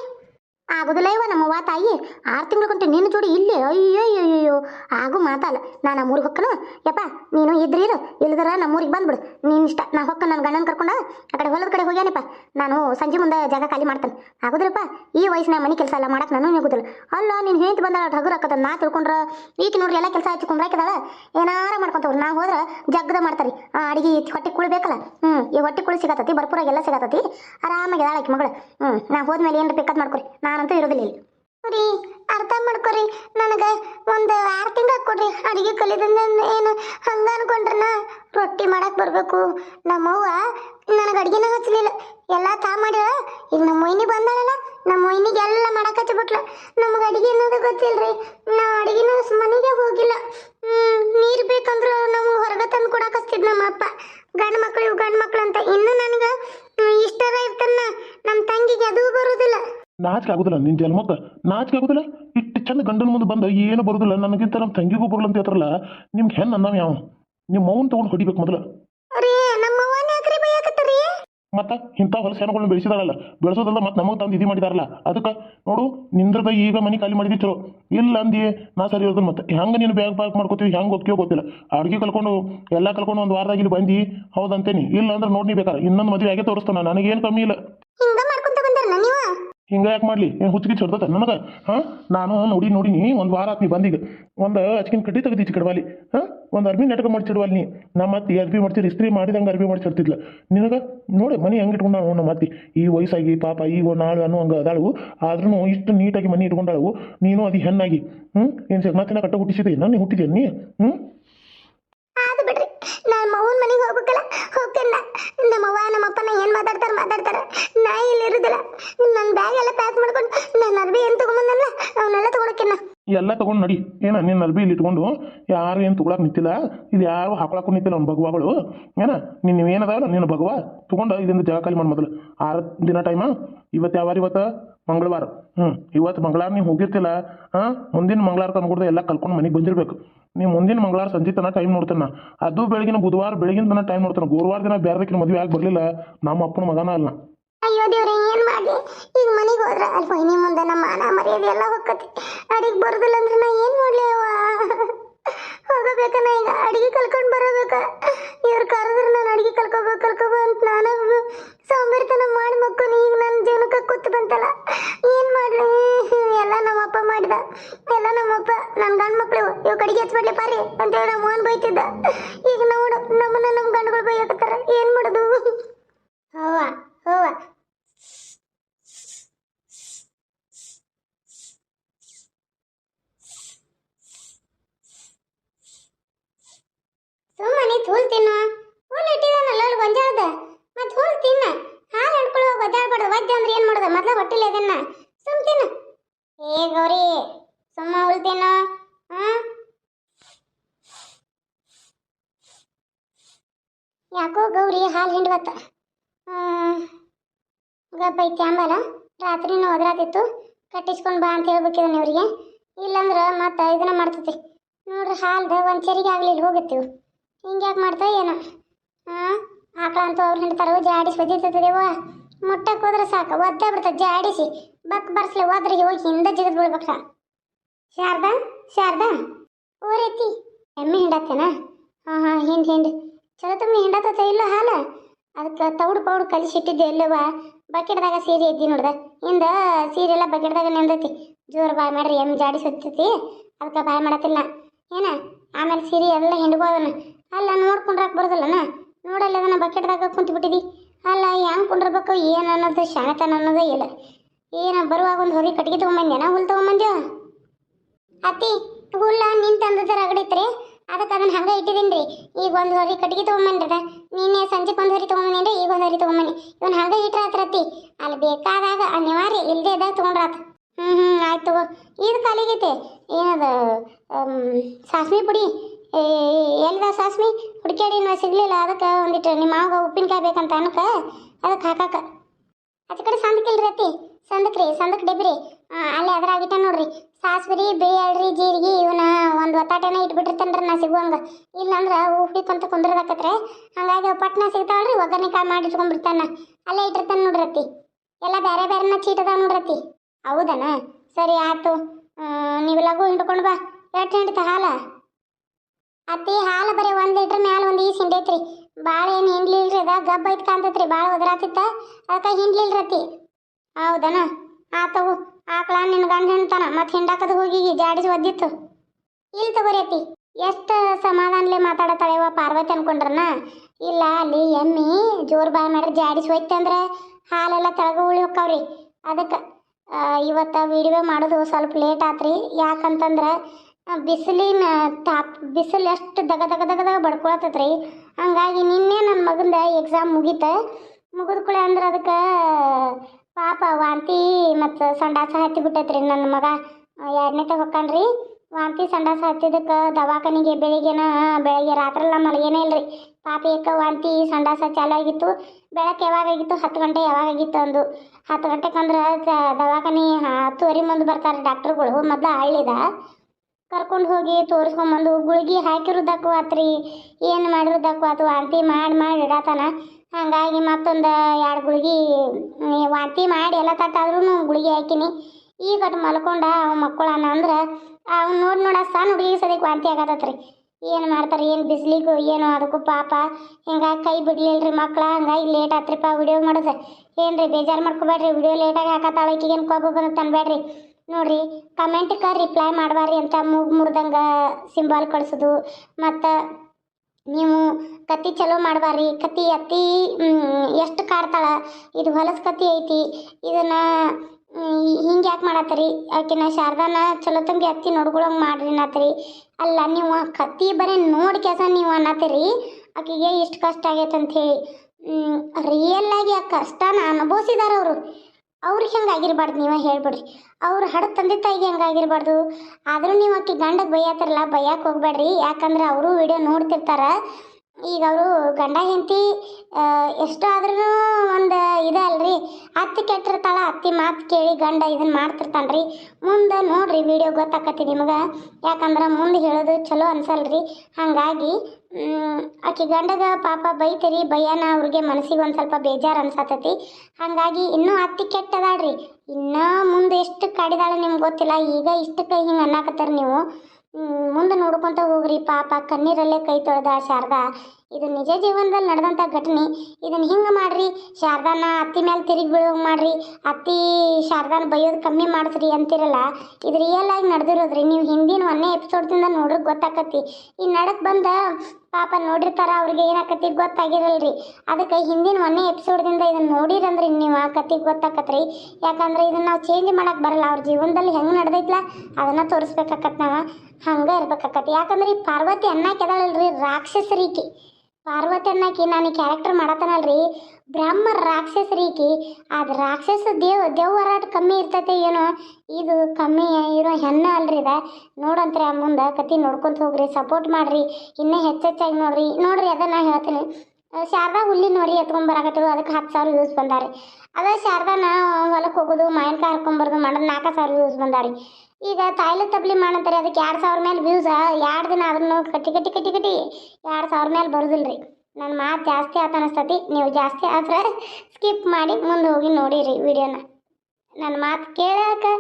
ಆಗುದಿಲ್ಲ ಇವ ನಮ್ಮವ್ವ ತಾಯಿ. ಆರು ತಿಂಗಳು ಕೊಂಟೆ ನಿನ್ನ ಜೋಡಿ ಇಲ್ಲೇ. ಅಯ್ಯೋ ಅಯ್ಯೋ ಆಗು ಮಾತಲ್ಲ ನಾನು ನಮ್ಮೂರಿಗೆ ಹೊಕ್ಕನು. ಯಪ್ಪ, ನೀನು ಇದ್ರಿ ಇರು. ಇಲ್ದ್ರ ನಮ್ಮೂರಿಗೆ ಬಂದ್ಬಿಡು. ನೀನ್ ಇಷ್ಟ. ನಾ ಹೊಕ್ಕ ನನ್ನ ಗಂಡನ ಕರ್ಕೊಂಡು ಆ ಕಡೆ ಹೊಲದ ಕಡೆ ಹೋಗ್ಯಾನಪ್ಪ. ನಾನು ಸಂಜೆ ಮುಂದೆ ಜಾಗ ಖಾಲಿ ಮಾಡ್ತೇನೆ. ಆಗುದ್ರಪ್ಪ ಈ ವಯಸ್ಸಿನ ಮನೆ ಕೆಲಸ ಎಲ್ಲ ಮಾಡಕ್ಕೆ ನಾನು ಆಗುದಿಲ್ಲ ಅಲ್ಲ, ನೀನು ಹೇಳ್ತಿ ಬಂದ ಹಗುರ ಹಾಕದ ನಾ ತಿಳ್ಕೊಂಡ್ರ ಈಕಿ ನೋಡ್ರಿ ಎಲ್ಲ ಕೆಲಸ ಹಚ್ಚಿ ಕುಂಬ್ರಾಕಿದಾಳ ಏನಾರ ಮಾಡ್ಕೊಂತವ್ರು. ನಾ ಹೋದ್ರ ಜಗ್ಗದ ಮಾಡ್ತಾರಿ. ಆ ಅಡಿಗೆ ಹೊಟ್ಟೆ ಕುಳ್ಬೇಕಲ್ಲ ಹ್ಮ್, ಈ ಹೊಟ್ಟೆ ಕುಳಿ ಸಿಗತತಿ. ಬರ್ಪುರಾಗ ಸಿಗತ್ತತಿ ಸಿಗತತಿ. ಆರಾಮಾಗಿ ಆಕಿ ಮಗಳು. ಹ್ಮ್, ನಾ ಹೋದ್ಮೇಲೆ ಏನ್ರ ಬೇಕಾದ್ ಮಾಡ್ಕೊರಿ. ನಾನಂತೂ ಇರೋದಿಲ್ಲ ಇಲ್ಲಿ. ರೀ, ಅರ್ಥ ಮಾಡ್ಕೊರಿ. ನನಗೆ ಒಂದು ಆರು ತಿಂಗಳು ಕೊಡ್ರಿ. ಅಡಿಗೆ ಕಲಿದಿಂದ ಏನು ಹಂಗ ಅನ್ಕೊಂಡ್ರನ ರೊಟ್ಟಿ ಮಾಡಕ್ ಬರಬೇಕು. ನಮ್ಮವ್ವ ನನಗೆ ಅಡ್ಗಿನ ಹಚ್ಚಲಿಲ್ಲ ಎಲ್ಲ ತಾ ಮಾಡ್ಯಾಳ ಈಗ ನಮ್ಮ ಮೊಯ್ನಿ ಬಂದಾಳಲ್ಲ, ನಮ್ಮ ಮೊಯ್ನಿಗೆ ಎಲ್ಲ ಮಾಡಕ್ ಹಚ್ಚಿಬಿಟ್ಲ ನಮಗೆ ಅಡಿಗೆ ಅನ್ನೋದು ರೀ ನಾ ಅಡಿಗೆನ ಮನೆಗೆ ಹೋಗಿಲ್ಲ. ನೀರು ಬೇಕಂದ್ರೆ ನಮ್ಮ ಹೊರಗೆ ತಂದು ಕೊಡಕ್ ಹಚ್ತಿದ್ ನಮ್ಮ ಅಪ್ಪ. ಗಂಡು ಇವು ಗಂಡು ಮಕ್ಳು ಅಂತ. ಇನ್ನು ನನಗೆ ಇಷ್ಟರ ಇರ್ತಾನ ನಮ್ಮ ತಂಗಿಗೆ ಅದು ಬರುದಿಲ್ಲ. ನಾಚಿಕೆ ಆಗುದಿಲ್ಲ ನಿನ್ನ ಜನ್ಮಕ್ಕೆ ನಾಚಿಕೆ ಆಗುದಿಲ್ಲ? ಇಟ್ಟು ಚಂದ ಗಂಡನ ಮುಂದೆ ಬಂದು ಏನು ಬರುದಿಲ್ಲ. ನನಗಿಂತ ನಮ್ಮ ತಂಗಿಗೂ ಬರಲ್ಲ ಅಂತ ಹೇಳ್ತಾರಲ್ಲ ನಿಮ್ಗೆ ಹೆಣ್ಣು ಅಂದಾವ ಯಾವ? ನಿಮ್ಮ ಮೌನ್ ತಗೊಂಡು ಹೊಡಿಬೇಕು ಮೊದಲು. ಮತ್ತ ಇಂಥ ಹೊಲಸು ಹೆಣ್ಣುಗಳನ್ನ ಬೆಳೆಸಿದಾರಲ್ಲ ಬೆಳೆಸೋದಲ್ಲ ಮತ್ತೆ ನಮಗೆ ತಂದು ಇದು ಮಾಡಿದಾರಲ್ಲ ಅದಕ್ಕೆ ನೋಡು ನಿಂದ್ರದ ಈಗ ಮನೆ ಖಾಲಿ ಮಾಡಿದಿ ಚಲೋ. ಇಲ್ಲ ಅಂದಿ ನಾ ಸರಿ ಇರೋದು ಮತ್ತೆ. ಹೆಂಗೆ ನೀನು ಬ್ಯಾಗ್ ಪ್ಯಾಕ್ ಮಾಡ್ಕೋತೀವಿ ಹೆಂಗೆ ಹೋಗ್ತೀವೋ ಗೊತ್ತಿಲ್ಲ. ಅಡುಗೆ ಕಲ್ಕೊಂಡು ಎಲ್ಲ ಕಲ್ಕೊಂಡು ಒಂದು ವಾರದಾಗ ಇಲ್ಲಿ ಬಂದು ಹೌದಂತೇನಿ. ಇಲ್ಲ ಅಂದ್ರೆ ನೋಡಿ ಬೇಕಾರೆ ಇನ್ನೊಂದು ಮದುವೆ ಆಗೇ ತೋರಿಸ್ತಾನ ನನಗೇನು ಕಮ್ಮಿ ಇಲ್ಲ. ಹಿಂಗ ಯಾಕೆ ಮಾಡ್ಲಿ? ಏನು ಹುಚ್ಚಿಗೆ ಚಡ್ದತ್ತ ನನಗೆ? ಹಾಂ? ನಾನು ನೋಡಿ ನೋಡಿನಿ ಒಂದು ವಾರ ಆತ್ ನೀ ಬಂದೀಗ ಒಂದು ಅಚ್ಕಿನ ಕಡ್ಡಿ ತಗ್ದಿ ಈಚೆ ಕಡವಾಲಿ. ಹಾಂ? ಒಂದು ಅರ್ಬಿ ನಾಟಕ ಮಾಡ್ಸಿಡ್ವಲ್ಲಿ ನೀ. ನಮ್ಮ ಅತ್ತಿ ಅರ್ಬಿ ಮಾಡ್ಸಿರಿ ಇಸ್ತ್ರಿ ಮಾಡಿದಂಗೆ ಅರ್ಬಿ ಮಾಡ್ಸಿಡ್ತಿದ್ಲ ನಿನಗೆ? ನೋಡಿ, ಮನಿ ಹೆಂಗೆ ಇಟ್ಕೊಂಡ ನಮ್ಮ ಅತ್ತಿ. ಈ ವಯಸ್ಸಾಗಿ, ಪಾಪ, ಈಗ ನಾಳು ಅನ್ನೋ ಹಂಗೆ ಅದಾಳು. ಆದ್ರೂ ಇಷ್ಟು ನೀಟಾಗಿ ಮನಿ ಇಟ್ಕೊಂಡಾಳು. ನೀನು ಅದು ಹೆಣ್ಣಾಗಿ. ಹ್ಞೂ ಏನು ಸೆಗ್ನತ್ತಿನ ಕಟ್ಟ ಹುಟ್ಟಿಸಿದೆ ನಾನು ಹುಟ್ಟಿದ್ದೆ ನೀ ಹ್ಞೂ ಬಿಡ್ರಿ ಮಗನ ಮನೆಗೆ ಹೋಗ್ಬೇಕಲ್ಲ, ಹೋಗ್ತೇನೆ ನಮ್ಮ ಅವ್ವ, ನಮ್ಮ ಏನು ಮಾತಾಡ್ತಾರೆ ಮಾತಾಡ್ತಾರೆ. ನಾ ಇಲ್ಲಿ ಇರುದಿಲ್ಲ. ನನ್ನ ಬ್ಯಾಗ್ ಎಲ್ಲ ಪ್ಯಾಕ್ ಮಾಡ್ಕೊಂಡು ನನ್ನ ಅರ್ಬಿ ಏನು ತೊಗೊಂಬಂದಲ್ಲ ಅವನ್ನೆಲ್ಲ ತೊಗೊಳಕ್ಕಿನ್ನ ಎಲ್ಲ ತಗೊಂಡು ನಡಿ. ಏನ ನಿನ್ನ ಅರ್ಬಿ ಇಲ್ಲಿ ಇಟ್ಕೊಂಡು ಯಾರು ಏನು ತೊಗೊಳಕ್ಕೆ ನಿಂತಿಲ್ಲ. ಇದು ಯಾರು ಹಾಕೊಳಕ್ಕೂ ನಿಂತಿಲ್ಲ ಅವ್ನ ಭಗವಾಗಳು. ಏನ, ನೀನು ಏನದಾವಲ್ಲ ನಿನ್ನ ಭಗವ? ತಗೊಂಡು ಇದರಿಂದ ಜಾಗ ಖಾಲಿ ಮಾಡಿ ಮೊದಲು. ಆರು ದಿನ ಟೈಮ ಇವತ್ತು ಯಾವ ವಾರ ಇವತ್ತು? ಮಂಗಳವಾರ. ಹ್ಞೂ ಇವತ್ತು ಮಂಗಳವಾರ ನೀವು ಹೋಗಿರ್ತಿಲ್ಲ. ಹಾಂ ಮುಂದಿನ ಮಂಗಳವಾರ ತಂದ್ಕೊಡ್ದೆ ಎಲ್ಲ ಕಲ್ಕೊಂಡು ಮನೆಗೆ ಬಂದಿರಬೇಕು. ನೀವು ಮುಂದಿನ ಮಂಗಳವಾರ ಸಂಜೆ ತನಕ ಟೈಮ್ ನೋಡ್ತಾನೆ. ಅದು ಬೆಳಗಿನ ಬುಧವಾರ ಬೆಳಗಿನ ತನಕ ಟೈಮ್ ನೋಡ್ತಾನೆ. ಗುರುವಾರ ದಿನ ಬೇರೆದಕ್ಕಿನ ಮದುವೆ ಆಗಿ ಬರಲಿಲ್ಲ. ನಮ್ಮ ಅಪ್ಪನ ಮಗನ ಅಲ್ಲ. ಅಯ್ಯೋ ದೇವ್ರೆ, ಏನ್ ಮಾಡ್ಲಿ? ಈಗ ಮನೆಗೆ ಹೋದ್ರ ಅಲ್ಲಿ ಮುಂದೆ ನಮ್ಮ ಮಾನ ಮರ್ಯಾದೆ ಎಲ್ಲ ಹೋಗತ್ತೆ. ಅಡಿಗೆ ಬರುದಿಲ್ಲ ಅಂದ್ರೆ ನಾ ಏನ್ ಮಾಡ್ಲಿ ಹೋಗಬೇಕ ನಾ ಈಗ ಅಡಿಗೆ ಕಲ್ಕೊಂಡು ಬರಬೇಕ. ಇವ್ರು ಕರೆದ್ರೆ ನಾನು ಅಡಿಗೆ ಕಲ್ಕೋಬೇಕು ಕಲ್ಕೋಬೋ ಅಂತ ನಾನು ಸೋಂಬೇರಿತನ ಮಾಡಿ ಮಕ್ಕಳು ಈಗ ನನ್ನ ಜೀವನಕ್ಕೆ ಕೂತು ಬಂತಲ್ಲ. ಏನು ಮಾಡ್ಲಿ? ಎಲ್ಲ ನಮ್ಮಪ್ಪ ಮಾಡಿದ. ಎಲ್ಲ ನಮ್ಮಪ್ಪ ನನ್ನ ಗಂಡು ಮಕ್ಕಳು ಇವ್ ಕಡೆಗೆ ಹಚ್ಬಿಡ್ಲಿ ಪಾರಿ ಅಂತೇಳಿ ನಮ್ಮ ಮೋಹನ್ ಬೈತಿದ್ದ. ಈಗ ನೋಡು ನಮ್ಮನ್ನ ನಮ್ಮ ಗಂಡುಗಳು ಬೈಯಕತ್ತಾರ. ಏನು ಮಾಡೋದು? ಹೂವ ಹೂವ ಸುಮ್ಮನೆ ಥೂಲ್ ತಿನ್ನು ಹುಲ್ ಇಟ್ಟಿದಾನಲ್ಲ ಅಲ್ಲಿ ಗೊಂಜಾಳದ ಮತ್ ಹುಲ್ ತಿನ್ನ ಹಾಲು ಹಿಡ್ಕೊಳ್ಳೋ ಬದ್ದಾಡ್ಬಾರ್ದು ವಜ್ಜ ಅಂದ್ರೆ ಏನ್ ಮಾಡೋದು ಮೊದ್ಲ ಹೊಟ್ಟಿಲ್ಲ ಅದನ್ನ ಸುಮ್ ತಿನ್ನು ಏ ಗೌರಿ ಸುಮ್ಮ ಹುಲ್ ತಿನ್ನು ಹಾ ಯಾಕೋ ಗೌರಿ ಹಾಲು ಹಿಂಡ್ವತ್ತ ಗಬ್ಬೈತಿ ಕ್ಯಾಂಬಲ ರಾತ್ರಿನೂ ಒದರಾತಿತ್ತು. ಕಟ್ಟಿಸ್ಕೊಂಡು ಬಾ ಅಂತ ಹೇಳ್ಬೇಕಿದ್ದಾನೆ ಇವ್ರಿಗೆ. ಇಲ್ಲಂದ್ರೆ ಮತ್ತೆ ಇದನ್ನ ಮಾಡ್ತೈತಿ. ನೋಡ್ರಿ ಹಾಲ್ದ ಒಂದು ಚರಿಗೆ ಆಗ್ಲಿಲ್ಲ ಹೋಗುತ್ತೀವಿ. ಹಿಂಗೆ ಯಾಕೆ ಮಾಡ್ತಾ ಏನೋ. ಹಾಂ ಆಕಳ ಅಂತೂ ಅವ್ರು ಹಿಂಡ್ತಾರೋ ಜಾಡಿಸಿ ಒದಿತದೇವ ಮುಟ್ಟಕ್ಕೆ ಹೋದ್ರೆ ಸಾಕು. ಒದ್ದೇ ಬಿಡ್ತದೆ ಜಾಡಿಸಿ. ಬಕ್ ಬರ್ಸ್ಲಿ ಹೋದ್ರೆ ಹೋಗಿ ಹಿಂದೆ ಜಿಗಿದ್ ಬಿಡ್ಬೇಕ ಶಾರದಾ ಶಾರದಾ. ಓ ರೀತಿ ಎಮ್ಮೆ ಹಿಂಡತ್ತೇನ? ಹಾಂ ಹಾಂ, ಹಿಂಡ್ ಹಿಂಡ್. ಚಲೋ ತುಂಬ ಹಿಂಡತ್ತ ಇಲ್ಲ ಹಾಲು? ಅದಕ್ಕೆ ತೌಡು ಪೌಡು ಕಲಿಸಿಟ್ಟಿದ್ದೆ ಎಲ್ಲವ ಬಕೆಟ್ದಾಗ ಸೀರೆ ಇದ್ದಿ ನೋಡ್ದ. ಹಿಂದ ಸೀರೆ ಎಲ್ಲ ಬಕೆಟ್ದಾಗ ನೆಂದೈತಿ. ಜೋರು ಬಾಯ್ ಮಾಡ್ರಿ, ಎಂ ಜಾಡಿ ಸುತ್ತೈತಿ. ಅದಕ್ಕೆ ಬಾಯ್ ಮಾಡತ್ತಿಲ್ಲ. ಏನ? ಆಮೇಲೆ ಸೀರೆ ಎಲ್ಲ ಹಿಂಡ್ಬೋದನ ಅಲ್ಲ, ನೋಡ್ಕೊಂಡ್ರಾಕ್ ಬರೋದಲ್ಲನ? ನೋಡಲ್ಲ ಅದನ್ನ ಬಕೆಟ್ದಾಗ ಕುಂತು ಬಿಟ್ಟಿದಿ ಅಲ್ಲ, ಹೆಂಗೆ ಕುಂಡಿರ್ಬೇಕು, ಏನು ಅನ್ನೋದು, ಶಾಣತನ ಅನ್ನೋದೇ ಇಲ್ಲ. ಏನು, ಬರುವಾಗ ಒಂದು ಹೊರಿ ಕಟ್ಟಿಗೆ ತೊಗೊಂಬಂದ್ಯಾನ? ಹುಲ್ ತೊಗೊಂಬಂದ್ಯೋ? ಅತ್ತಿ, ಹುಲ್ಲ ನಿನ್ ತಂದದ ರಗಡಿತ್ರಿ ಅದಕ್ಕೆ ಅದನ್ನ ಹಂಗೆ ಇಟ್ಟಿದ್ದೀನಿ ರೀ ಈಗ ಒಂದು ಹೊರಿ ಕಟ್ಟಿಗೆ ತೊಗೊಂಬಂದ್ರದ ನಿನ್ನೆ ಸಂಜೆಗೆ ಒಂದು ಹೊರಿ ತೊಗೊಂಬಂದೇನ್ರಿ ಈಗ ಒಂದು ಹೊರಿ ತೊಗೊಂಬನ್ನಿ. ಇವನ್ ಹಂಗೆ ಇಟ್ರ ಹತ್ರತಿ ಅಲ್ಲಿ ಬೇಕಾದಾಗ ಅನಿವಾರ್ಯ ಇಲ್ಲದೆ ಇದ್ದಾಗ ತೊಗೊಂಡ್ರಾತ. ಹ್ಞೂ ಹ್ಞೂ ಆಯ್ತು ತಗೋ. ಇದು ಕಾಲಿಗೈತೆ. ಏನದು ಸಾಸ್ಮಿ ಪುಡಿ. ಎಲ್ದ ಸಾಸ್ಮಿ ಹುಡುಕ್ಯಾಡಿ ನಾವು ಸಿಗ್ಲಿಲ್ಲ. ಅದಕ್ಕೆ ಒಂದಿಟ್ಟು ನಿಮ್ಮ ಮಾವಾಗ ಉಪ್ಪಿನಕಾಯಿ ಬೇಕಂತ ಅನ್ಕ. ಅದಕ್ಕೆ ಹಾಕಾಕ. ಅದ ಕಡೆ ಸಂದಕ್ಕಿಲ್ರಿ ಅತ್ತಿ. ಸಂದಕ್ರಿ ಸಂದಕ್ ಡಬ್ರಿ. ಆ, ಅಲ್ಲೇ ಅದ್ರಾಗಿಟ್ಟ ನೋಡ್ರಿ. ಸಾಸ್ಬಿರಿ ಬೇಯಳ್ರಿ ಜೀರಿಗೆ ಇವನ್ನ ಒಂದು ಒತ್ತಾಟನ ಇಟ್ಬಿಟ್ಟಿರ್ತಾನ್ರಿ ನಾ ಸಿಗುವಂಗ. ಇಲ್ಲಂದ್ರ ಉಪ್ಪಿಕೊಂತ ಕುಂದ್ರದಾಕತ್ರೆ. ಹಂಗಾಗಿ ಪಟ್ನ ಸಿಗ್ತಾವಲ್ರಿ, ಒಗ್ಗರಣೆ ಕಾಳು ಮಾಡಿ ಇಟ್ಕೊಂಡ್ಬಿಡ್ತಾನ. ಅಲ್ಲೇ ಇಟ್ಟಿರ್ತಾನೆ ನೋಡ್ರತಿ ಎಲ್ಲ ಬೇರೆ ಬೇರೆನ ಚೀಟ್ ಅದಾವ ನೋಡ್ರಿ ಅತ್ತಿ. ಹೌದನ? ಸರಿ, ಆಯ್ತು. ಲಘು ಹಿಂಡ್ಕೊಂಡು ಬಾ. ಎಷ್ಟು ಹಿಂಡ್ತ ಹಾಲ? ಅತ್ತಿ, ಹಾಲು ಬರೀ ಒಂದು ಲೀಟ್ರ್ ಮ್ಯಾಲ ಒಂದು ಈಸ್ ಹಿಂಡೈತ್ರಿ. ಭಾಳ ಏನು ಹಿಂಡ್ಲಿಲ್ರಿ ಅದ? ಗಬ್ಬ ಐತ್ ಕಾಣ್ತೈತ್ರಿ ಭಾಳ ಒದರಾತಿತ್ತ ಅದಕ್ಕೆ ಹಿಂಡ್ಲಿಲ್ರತಿ ಹೌದನ? ಆತವು ಆಕಳ ನಿನ್ನ ಗಂಡ ಹೆಣ್ತಾನ, ಮತ್ತೆ ಹಿಂಡಾಕದ ಹೋಗಿ ಜಾಡಿಸಿ ಒದ್ದಿತ್ತು. ಇಲ್ಲಿ ತಗೋರಿ ಅತ್ತಿ ಎಷ್ಟು ಸಮಾಧಾನಲೆ ಮಾತಾಡತಾಳೆವ ಪಾರ್ವತಿ ಅನ್ಕೊಂಡ್ರನ? ಇಲ್ಲ, ಅಲ್ಲಿ ಎಮ್ಮಿ ಜೋರ್ ಬಾಯ್ ಮಾಡ್ರಿ ಜಾಡಿಸಿ ಹೋಯ್ತಂದ್ರೆ ಹಾಲೆಲ್ಲ ತೆಳಗ ಉಳಿ ಹೋಗ್ತಾವ್ರಿ ಅದಕ್ಕೆ ಇವತ್ತು ವಿಡಿಯೋ ಮಾಡೋದು ಸ್ವಲ್ಪ ಲೇಟ್ ಆತ್ರಿ. ಯಾಕಂತಂದ್ರೆ ಬಿಸಿಲಿನ ತಾಪ್, ಬಿಸಿಲು ಎಷ್ಟು ದಗ ದಗ ದಗ ಬಡ್ಕೊಳತೈತ್ರಿ ಹಂಗಾಗಿ ನಿನ್ನೆ ನನ್ನ ಮಗಂದ ಎಕ್ಸಾಮ್ ಮುಗೀತ. ಮುಗಿದ ಕೂಳೆ ಅಂದ್ರೆ ಅದಕ್ಕೆ ಪಾಪ ವಾಂತಿ ಮತ್ತು ಸಂಡಾಸ ಹತ್ತಿ ಬಿಟ್ಟೈತ್ರಿ ನನ್ನ ಮಗ. ಎರಡನೇತ ಹೊಕ್ಕನ್ರಿ. ವಾಂತಿ ಸಂಡಾಸ ಹತ್ತಿದಕ್ಕೆ ದವಾಖಾನಿಗೆ, ಬೆಳಿಗ್ಗೆನ, ಬೆಳಗ್ಗೆ ರಾತ್ರೆಲ್ಲ ಮಲಗೇನೇ ಇಲ್ರಿ. ಪಾಪಿಯಕ್ಕ ವಾಂತಿ ಸಂಡಾಸ ಚಾಲು ಆಗಿತ್ತು. ಬೆಳಗ್ಗೆ ಯಾವಾಗ ಆಗಿತ್ತು? ಹತ್ತು ಗಂಟೆ ಯಾವಾಗ ಆಗಿತ್ತು ಅಂದು. ಹತ್ತು ಗಂಟೆಕಂದ್ರೆ ದವಾಖಾನೆ ಹತ್ತುವರೆ ಮುಂದೆ ಬರ್ತಾರೆ ಡಾಕ್ಟ್ರುಗಳು. ಮೊದಲು ಹಳ್ಳಿದ. ಕರ್ಕೊಂಡು ಹೋಗಿ ತೋರಿಸ್ಕೊಂಬಂದು ಗುಳಿಗೆ ಹಾಕಿರೋದಕ್ಕೂ ಆತ್ರಿ. ಏನು ಮಾಡಿರೋದಕ್ಕೂ ಆತು? ವಾಂತಿ ಮಾಡಿ ಮಾಡಿ ಇಡತಾನ. ಹಾಗಾಗಿ ಮತ್ತೊಂದು ಎರಡು ಗುಳಿಗೆ ವಾಂತಿ ಮಾಡಿ ಎಲ್ಲ ತಟ್ಟಾದ್ರೂ ಗುಳಿಗೆ ಹಾಕಿನಿ. ಈಗ ಅಟ್ ಮಲ್ಕೊಂಡ ಅವ ಮಕ್ಕಳನ್ನ ಅಂದ್ರೆ ಅವ್ನು ನೋಡಿ ನೋಡ ಸಣ್ಣ ಹುಡುಗಿ ಸದ್ಯಕ್ಕೆ ವಾಂತಿ ಆಗತ್ತತ್ರಿ ಏನು ಮಾಡ್ತಾರೆ, ಏನು ಬಿಸ್ಲಿಗೂ, ಏನು ಅದಕ್ಕೂ ಪಾಪ. ಹಿಂಗಾಗಿ ಕೈ ಬಿಡ್ಲಿಲ್ರಿ ಮಕ್ಳು, ಹಂಗಾಗಿ ಲೇಟ್ ಆತ್ರಿಪ್ಪ ವಿಡಿಯೋ ಮಾಡೋದು. ರೀ ಬೇಜಾರು ಮಾಡ್ಕೋಬೇಡ್ರಿ ವಿಡಿಯೋ ಲೇಟಾಗಿ ಹಾಕತ್ತಾಳ ಏನು ಕೋಪ ಬಂದು ಅನ್ಬೇಡ್ರಿ. ನೋಡ್ರಿ ಕಮೆಂಟ್ಗೆ ರಿಪ್ಲೈ ಮಾಡಬಾರ್ರಿ ಅಂತ ಮೂಗು ಮುರಿದಂಗೆ ಸಿಂಬಾಲ್ ಕಳಿಸೋದು. ಮತ್ತು ನೀವು ಕತ್ತಿ ಚಲೋ ಮಾಡಬಾರ್ರಿ, ಕತ್ತಿ ಅತ್ತಿ ಎಷ್ಟು ಕಾಡ್ತಾಳ, ಇದು ಹೊಲಸು ಕತ್ತಿ ಐತಿ, ಇದನ್ನು ಹಿಂಗೆ ಯಾಕೆ ಮಾಡತ್ತರಿ? ಆಕಿನ ಶಾರದಾನ ಚಲೋ ತಂಗಿ ಅತ್ತಿ ನೋಡ್ಕೊಳಂಗೆ ಮಾಡ್ರಿ ಅನ್ನತ್ರಿ ಅಲ್ಲ, ನೀವು ಕತ್ತಿ ಬರೀ ನೋಡಿ ಕೆಲಸ ನೀವು ಅನ್ನತ್ತೀರಿ, ಆಕಿಗೆ ಇಷ್ಟು ಕಷ್ಟ ಆಗೈತೆ ಅಂಥೇಳಿ ರಿಯಲ್ ಆಗಿ ಆ ಕಷ್ಟನ ಅನುಭವಿಸಿದಾರ ಅವರು. ಅವ್ರಿಗೆ ಹೆಂಗೆ ಆಗಿರ್ಬಾರ್ದು ನೀವೇ ಹೇಳ್ಬಿಡ್ರಿ. ಅವ್ರು ಹಡ ತಂದೆ ತಾಯಿಗೆ ಹೆಂಗೆ ಆಗಿರ್ಬಾರ್ದು ಆದರೂ ನೀವು ಆಕಿ ಗಂಡಗೆ ಬೈಯತ್ತಾರಲ್ಲ ಬೈಯಕ್ಕೆ ಹೋಗ್ಬೇಡ್ರಿ. ಯಾಕಂದ್ರೆ ಅವರು ವಿಡಿಯೋ ನೋಡ್ತಿರ್ತಾರ. ಈಗ ಅವರು ಗಂಡ ಹೆಂಡತಿ ಎಷ್ಟು ಆದ್ರೂ ಒಂದು ಇದೆ ಅಲ್ರಿ. ಅತ್ತಿ ಕೆಟ್ಟಿರ್ತಾಳ, ಅತ್ತಿ ಮಾತು ಕೇಳಿ ಗಂಡ ಇದನ್ನು ಮಾಡ್ತಿರ್ತಾನೆ ರೀ ಮುಂದೆ ನೋಡ್ರಿ ವಿಡಿಯೋ ಗೊತ್ತಾಕತಿ ನಿಮಗೆ. ಯಾಕಂದ್ರೆ ಮುಂದೆ ಹೇಳೋದು ಚಲೋ ಅನ್ಸಲ್ರಿ. ಹಾಗಾಗಿ ಆಕಿ ಗಂಡಗ ಪಾಪ ಬೈತರಿ ಭಯನ ಅವ್ರಿಗೆ ಮನಸ್ಸಿಗೆ ಒಂದು ಸ್ವಲ್ಪ ಬೇಜಾರು ಅನ್ಸತೈತಿ. ಹಾಗಾಗಿ ಇನ್ನೂ ಅತ್ತಿ ಕೆಟ್ಟದಾಳ್ರಿ. ಇನ್ನೂ ಮುಂದೆ ಎಷ್ಟು ಕಾಡಿದಾಳೆ ನಿಮ್ಗೆ ಗೊತ್ತಿಲ್ಲ, ಈಗ ಇಷ್ಟಕ್ಕೆ ಹಿಂಗೆ ಅನ್ನಕತ್ತಾರೆ ನೀವು. ಮುಂದೆ ನೋಡ್ಕೊತ ಹೋಗ್ರಿ ಪಾಪ, ಕಣ್ಣೀರಲ್ಲೇ ಕೈ ತೊಳೆದ ಶಾರದಾ. ಇದು ನಿಜ ಜೀವನದಲ್ಲಿ ನಡೆದಂಥ ಘಟನೆ. ಇದನ್ನ ಹಿಂಗೆ ಮಾಡ್ರಿ, ಶಾರದಾನ ಅತ್ತಿ ಮೇಲೆ ತಿರುಗಿ ಬೀಳೋಂಗೆ ಮಾಡ್ರಿ. ಅತ್ತಿ ಶಾರದಾನ ಬೈಯೋದು ಕಮ್ಮಿ ಮಾಡಿಸ್ರಿ ಅಂತಿರಲ್ಲ, ಇದು ರಿಯಲ್ ಆಗಿ ನಡೆದಿರೋದ್ರಿ. ನೀವು ಹಿಂದಿನ ಒಂದೇ ಎಪಿಸೋಡ್ದಿಂದ ನೋಡ್ರಿ ಗೊತ್ತಾಕತಿ ಈ ನಡಕ್ ಬಂದ ಪಾಪ ನೋಡಿರ್ತಾರ, ಅವ್ರಿಗೆ ಏನಾಕತಿ ಗೊತ್ತಾಗಿರಲ್ರಿ. ಅದಕ್ಕೆ ಹಿಂದಿನ ಒಂದೇ ಎಪಿಸೋಡ್ದಿಂದ ಇದನ್ನ ನೋಡಿರಂದ್ರಿ ನೀವು ಆ ಕತಿ ಗೊತ್ತಾಕತ್ರಿ. ಯಾಕಂದ್ರೆ ಇದನ್ನ ನಾವು ಚೇಂಜ್ ಮಾಡಕ್ ಬರಲ್ಲ, ಅವ್ರ ಜೀವನದಲ್ಲಿ ಹೆಂಗೆ ನಡೆದೈತ್ಲ, ಅದನ್ನ ತೋರಿಸ್ಬೇಕಾಕತ್ ನಾವ. ಹಂಗೆ ಇರ್ಬೇಕಾಕತಿ ಯಾಕಂದ್ರೆ ಈ ಪಾರ್ವತಿ ಅನ್ನಕ್ಕೆ ಎದಾಳಲ್ರಿ ರಾಕ್ಷಸರೀಕಿ. ಪಾರ್ವತಿ ಅನ್ನಕ್ಕೆ ನಾನು ಕ್ಯಾರೆಕ್ಟರ್ ಮಾಡತ್ತನಲ್ರಿ? ಬ್ರಹ್ಮ ರಾಕ್ಷಸರೀಕಿ ಅದು ರಾಕ್ಷಸ ದೇವ್ ದೇವ್ ಹೋರಾಟ ಕಮ್ಮಿ ಇರ್ತೈತೆ ಏನೋ? ಇದು ಕಮ್ಮಿ ಇರೋ ಹೆಣ್ಣ ಅಲ್ರಿ ಇದ. ನೋಡಂತ್ರಿ ಆ ಮುಂದೆ, ಕತಿ ನೋಡ್ಕೊಂತ ಹೋಗ್ರಿ ಸಪೋರ್ಟ್ ಮಾಡಿರಿ. ಇನ್ನೂ ಹೆಚ್ಚೆಚ್ಚಾಗಿ ನೋಡ್ರಿ. ನೋಡ್ರಿ ನಾ ಹೇಳ್ತೀನಿ. ಶಾರದಾ ಹುಲ್ಲಿನ ಹೊರಿ ಎತ್ಕೊಂಡ್ ಬರಾಕತ್ತಿರು, ಅದಕ್ಕೆ ಹತ್ತು ಸಾವಿರ ಯೂಸ್ ಬಂದಾರಿ. ಅದ ಶಾರದಾನ ಹೊಲಕ್ಕೆ ಹೋಗೋದು, ಮಾವಿನಕಾಯಿ ಹರ್ಕೊಂಬರೋದು ಮಾಡೋದು ನಾಲ್ಕು ಸಾವಿರ ಯೂಸ್ ಬಂದಾರಿ. ಈಗ ತಾಯ್ಲೆ ತಬ್ಲಿ ಮಾಡಂತಾರೆ. ಅದಕ್ಕೆ ಎರಡು ಸಾವಿರ ಮೇಲೆ ವ್ಯೂಸ್ ಎರಡು ದಿನ ಅದನ್ನು ಕಟ್ಟಿ ಕಟ್ಟಿ ಕಟ್ಟಿ ಕಟ್ಟಿ ಎರಡು ಸಾವಿರ ಮೇಲೆ ರೀ. ನನ್ನ ಮಾತು ಜಾಸ್ತಿ ಆತ ಅನಿಸ್ತತಿ. ನೀವು ಜಾಸ್ತಿ ಆದ್ರೆ ಸ್ಕಿಪ್ ಮಾಡಿ ಮುಂದೆ ಹೋಗಿ ನೋಡಿರಿ ವಿಡಿಯೋನ ನನ್ನ ಮಾತು ಕೇಳಕ್ಕೆ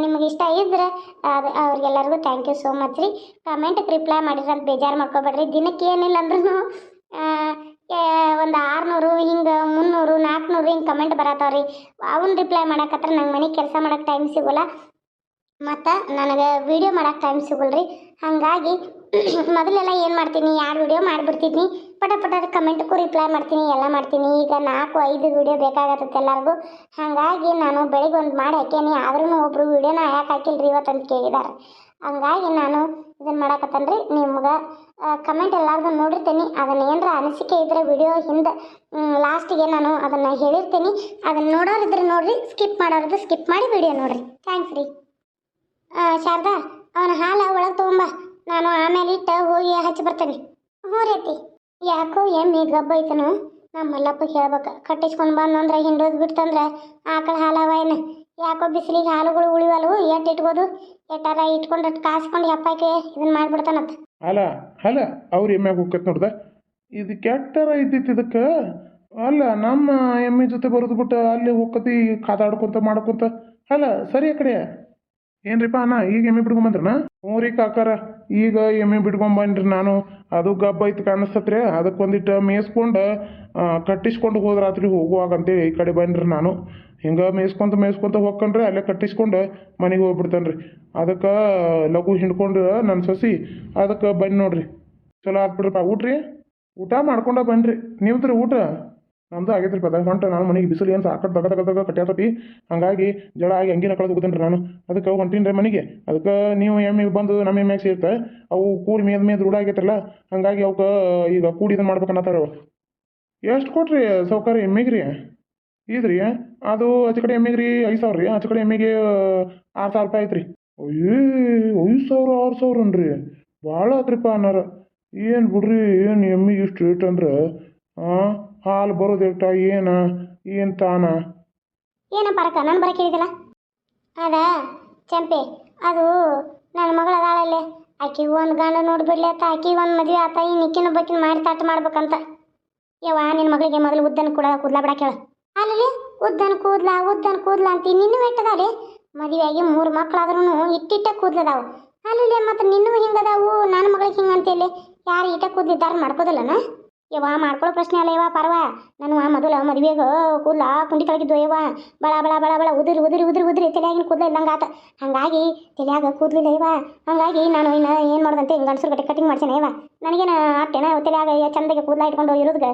ನಿಮ್ಗೆ ಇಷ್ಟ ಇದ್ರೆ, ಅದು ಅವ್ರಿಗೆಲ್ಲರಿಗೂ ಥ್ಯಾಂಕ್ ಯು ಸೋ ಮಚ್ ರೀ. ಕಮೆಂಟ್ಗೆ ರಿಪ್ಲೈ ಮಾಡಿರಿ ಅಂತ ಬೇಜಾರು ಮಾಡ್ಕೊಬೇಡ್ರಿ. ದಿನಕ್ಕೆ ಏನಿಲ್ಲ ಅಂದ್ರೂ ಒಂದು ಆರುನೂರು, ಹಿಂಗೆ ಮುನ್ನೂರು ನಾಲ್ಕುನೂರು ಹಿಂಗೆ ಕಮೆಂಟ್ ಬರತ್ತಾವ್ರಿ ಅವನ್ನ ರಿಪ್ಲೈ ಮಾಡಕತ್ರ ನಂಗೆ ಮನೆ ಕೆಲಸ ಮಾಡಕ್ಕೆ ಟೈಮ್ ಸಿಗೋಲ್ಲ. ಮತ್ತು ನನಗೆ ವಿಡಿಯೋ ಮಾಡಕ್ಕೆ ಟೈಮ್ ಸಿಗಲ್ರಿ. ಹಾಗಾಗಿ ಮೊದಲೆಲ್ಲ ಏನು ಮಾಡ್ತೀನಿ ಎರಡು ವಿಡಿಯೋ ಮಾಡಿಬಿಡ್ತಿದ್ನಿ, ಪಟ ಪಟ ಕಮೆಂಟ್ಗೂ ರಿಪ್ಲೈ ಮಾಡ್ತೀನಿ, ಎಲ್ಲ ಮಾಡ್ತೀನಿ. ಈಗ ನಾಲ್ಕು, ಐದು ವಿಡಿಯೋ ಬೇಕಾಗತ್ತೆ ಎಲ್ಲರಿಗೂ. ಹಾಗಾಗಿ ನಾನು ಬೆಳಿಗ್ಗೆ ಒಂದು ಮಾಡಿ ಹಾಕೇನಿ ಆದ್ರೂ ಒಬ್ರು ವಿಡಿಯೋನ ಯಾಕೆ ಹಾಕಿಲ್ರಿ ಇವತ್ತು ಅಂತ ಕೇಳಿದ್ದಾರೆ ಹಂಗಾಗಿ ನಾನು ಇದನ್ನು ಮಾಡಕತ್ತನ್ರಿ. ನಿಮ್ಗೆ ಕಮೆಂಟ್ ಎಲ್ಲಾರ್ದು ನೋಡಿರ್ತೀನಿ. ಅದನ್ನ ಏನರ ಅನಿಸಿಕೆ ಇದ್ರೆ ವಿಡಿಯೋ ಹಿಂದೆ ಲಾಸ್ಟಿಗೆ ನಾನು ಅದನ್ನು ಹೇಳಿರ್ತೀನಿ. ಅದನ್ನು ನೋಡೋರಿದ್ರೆ ನೋಡ್ರಿ ಸ್ಕಿಪ್ ಮಾಡೋರಿದ್ರೆ ಸ್ಕಿಪ್ ಮಾಡಿ ವಿಡಿಯೋ ನೋಡ್ರಿ. ಥ್ಯಾಂಕ್ಸ್ ರೀ. ಶಾರದಾ, ಅವನ ಹಾಲ ಒಳಗೆ ತಗೊಂಬ. ನಾನು ಆಮೇಲೆ ಇಟ್ಟು ಹೋಗಿ ಹಚ್ಚಿ ಬರ್ತೇನೆ. ಹ್ಞೂ ರೀತಿ ಯಾಕೋ ಎಮ್ಮೆ ಗಬ್ಬ ಐತನು. ನಮ್ಮ ಮಲ್ಲಪ್ಪ ಹೇಳ್ಬೇಕು, ಕಟ್ಟಿಸ್ಕೊಂಡು ಬಂದಂದ್ರೆ ಹಿಂಡೋದು ಬಿಡ್ತಂದ್ರೆ ಆಕಳ ಹಾಲವ ಏನು. ಯಾಕೋ ಬಿಸಿಲಿಗೆ ಹಾಲುಗಳು ಉಳಿವಲ್ವು ಎಟ್ಟು ಇಟ್ಬೋದು? ಎಟ್ಟಾರ ಇಟ್ಕೊಂಡು ಕಾಸ್ಕೊಂಡು ಹೆಪ್ಪಾಕಿ ಇದನ್ನ ಮಾಡ್ಬಿಡ್ತಾನಂತ. ಅಲ್ಲ ಅಲ್ಲ, ಅವ್ರ ಎಮ್ಮೆಗೆ ಹೋಗ್ತೈತೆ ನೋಡ್ದ. ಇದು ಕೆಟ್ಟರ ಇದ್ದಿತ್ತು ಇದಕ್ಕೆ? ಅಲ್ಲ, ನಮ್ಮ ಎಮ್ಮೆ ಜೊತೆ ಬರೋದು ಬಿಟ್ಟು ಅಲ್ಲಿ ಹೋಗ್ಕತಿ ಕಾದಾಡ್ಕೊಂತ ಮಾಡ್ಕೊಂತ. ಅಲ್ಲ, ಸರಿ ಕಡೆ. ಏನ್ರಿಪ್ಪ ಅಣ್ಣ, ಈಗ ಎಮ್ಮೆ ಬಿಡ್ಕೊಂಬಂದ್ರನ ಹ್ಞೂ ರೀ ಕಾಕಾರ, ಈಗ ಎಮ್ಮೆ ಬಿಡ್ಕೊಂಬನ್ರಿ ನಾನು. ಅದು ಗಬ್ಬ ಐತೆ ಕಾಣಿಸ್ತತ್ರಿ ಅದಕ್ಕೆ ಒಂದಿಟ್ಟು ಮೇಯ್ಸ್ಕೊಂಡು ಕಟ್ಟಿಸ್ಕೊಂಡು ಹೋದ ರಾತ್ರಿ ಹೋಗುವಾಗ ಅಂತೇಳಿ ಈ ಕಡೆ ಬಂದ್ರಿ ನಾನು. ಹಿಂಗೆ ಮೇಯ್ಸ್ಕೊಂತ ಮೇಯ್ಸ್ಕೊಂತ ಹೋಗ್ಕಂಡ್ರೆ ಅಲ್ಲೇ ಕಟ್ಟಿಸ್ಕೊಂಡು ಮನೆಗೆ ಹೋಗ್ಬಿಡ್ತಾನೆ ರೀ ಅದಕ್ಕೆ ಲಘು ಹಿಂಡ್ಕೊಂಡು ನನ್ನ ಸಸಿ, ಅದಕ್ಕೆ ಬನ್ನಿ ನೋಡ್ರಿ. ಚಲೋ ಆಗ್ಬಿಡ್ರಪ್ಪ ಊಟ್ರಿ? ಊಟ ರೀ ಊಟ ಮಾಡ್ಕೊಂಡ ಬನ್ರಿ. ನಿಮ್ದ್ರಿ ರೀ ಊಟ? ನಮ್ದು ಆಗೈತ್ರಿ ಪದ. ಹೊಂಟ ನಾನು ಮನೆಗೆ ಬಿಸಿಲು ಏನು ಸಾಕಟ್ ದಗ ದಗ ದಗ ಕಟ್ಟಾತತಿ ಹಂಗಾಗಿ ಜಡ ಆಗಿ ಅಂಗಿನ ಕಳೆದು ಹೋಗ್ತೇನೆ ನಾನು. ಅದಕ್ಕೆ ಹೊಂಟೀನಿ ರೀ ಮನೆಗೆ. ಅದಕ್ಕೆ ನೀವು ಎಮ್ಮೆ ಬಂದು ನಮ್ಮ ಎಮ್ಮೆಗೆ ಸೇರ್ತ ಅವು ಕೂಡಿ ಮೇದ್ ಮೇದ್ ರೂಢ ಆಗೈತ್ರಲ್ಲ ಹಂಗಾಗಿ ಅವಕ್ಕೆ ಈಗ ಕೂಡಿ ಇದನ್ನು ಮಾಡ್ಬೇಕನ್ನತ್ತಾರ ಎಷ್ಟು ಕೊಟ್ರಿ ಸೌಕರ್ಯ ಎಮ್ಮೆಗೆ ರೀ ಇದ್ರಿ? ಅದು ಆಚೆ ಕಡೆ ಎಮ್ಮೆಗೆ ರೀ ಐದು ಸಾವಿರ ರೀ. ಆಚೆ ಕಡೆ ಎಮ್ಮೆಗೆ, ಆರು ಸಾವಿರ ರೂಪಾಯಿ ಐತ್ರಿ ಅಯ್ಯೇ, ಐದು ಸಾವಿರ, ಆರು ಸಾವಿರ ಅನ್ರಿ ಭಾಳ ಆತ್ರಿಪ್ಪ ಅನ್ನಾರ. ಏನು ಬಿಡ್ರಿ, ಏನು ಎಮ್ಮಿಗೆ ಇಷ್ಟು ರೇಟ್ ಅಂದ್ರೆ? ಹಾಂ ಹಾಲು ಬರೋದು ಎಷ್ಟ ಏನ, ಏನು ತಾನ? ಏನ ಪರಕ, ನಾನು ಬರಕ್ಕೆ ಹೇಳಿದಿಲ್ಲ? ಅದ, ಚಂಪೆ, ಅದು ನನ್ನ ಮಗಳ ಅದಾಳಲ್ಲೇ ಆಕಿ ಒಂದು ಗಂಡ ನೋಡ್ಬಿಡ್ಲಿ ಆತ, ಆಕಿ ಒಂದು ಮದುವೆ ಆತ ಈ ನಿಕ್ಕಿನ ಬಕ್ಕಿನ ಮಾಡಿ ತಾಟ ಮಾಡ್ಬೇಕಂತ. ಯವ್ವ ನಿನ್ನ ಮಗಳಿಗೆ ಮೊದಲು ಉದ್ದನ ಕೂಡ ಕೂದ್ಲ ಬಿಡಕ್ಕೆ ಕೇಳ ಅಲ್ಲಿ ಉದ್ದನ ಕೂದ್ಲ ಉದ್ದನ ಕೂದ್ಲ ಅಂತ, ನಿನ್ನೂ ಎಟ್ಟದಾವೆ ಮದುವೆಯಾಗಿ ಮೂರು ಮಕ್ಕಳಾದ್ರೂ ಇಟ್ಟಿಟ್ಟ ಕೂದ್ಲದಾವು. ಅಲ್ಲಿ ಮತ್ತೆ ನಿನ್ನೂ ಹಿಂಗದಾವು ನನ್ನ ಮಗಳಿಗೆ ಹಿಂಗಂತೇಳಿ ಯಾರು ಇಟ್ಟ ಕೂದ್ಲಿದ್ದಾರ ಮಾಡ್ಕೋದಲ್ಲನ? ಯವ್ವ ಮಾಡ್ಕೊಳ್ಳೋ ಪ್ರಶ್ನೆ ಅಲ್ಲ ಯವ್ವ, ಪರ್ವ. ನಾನು ಮೊದಲು ಮದುವೆಗೆ ಕೂದ್ಲ ಕುಂಡಿ ಕೆಳಗಿದ್ದು ಯವ್ವ. ಬಳ ಬಳ ಬಳ ಬಳ, ಉದುರಿ ಉದುರಿ ಉದುರಿ ಉದುರಿ, ತಲೆಯಾಗಿನ ಕೂದಲ ಇಲ್ಲಂಗೆ ಆತ. ಹಾಗಾಗಿ ತಲೆಯಾಗ ಕೂದಲಿಲ್ಲ ಯವ್ವ. ಹಾಗಾಗಿ ನಾನು ಇನ್ನು ಏನು ಮಾಡ್ದಂತೆ ಹಿಂಗೆ ಗಂಡಸರು ಗಟ್ಟಿ ಕಟಿಂಗ್ ಮಾಡ್ಸೇನೆ ಯವ್ವ. ನನಗೇನು ಆಟೇನ ತಲೆಯಾಗ ಚಂದಗೆ ಕೂದಲ ಇಟ್ಕೊಂಡು ಇರೋದ್ಗೆ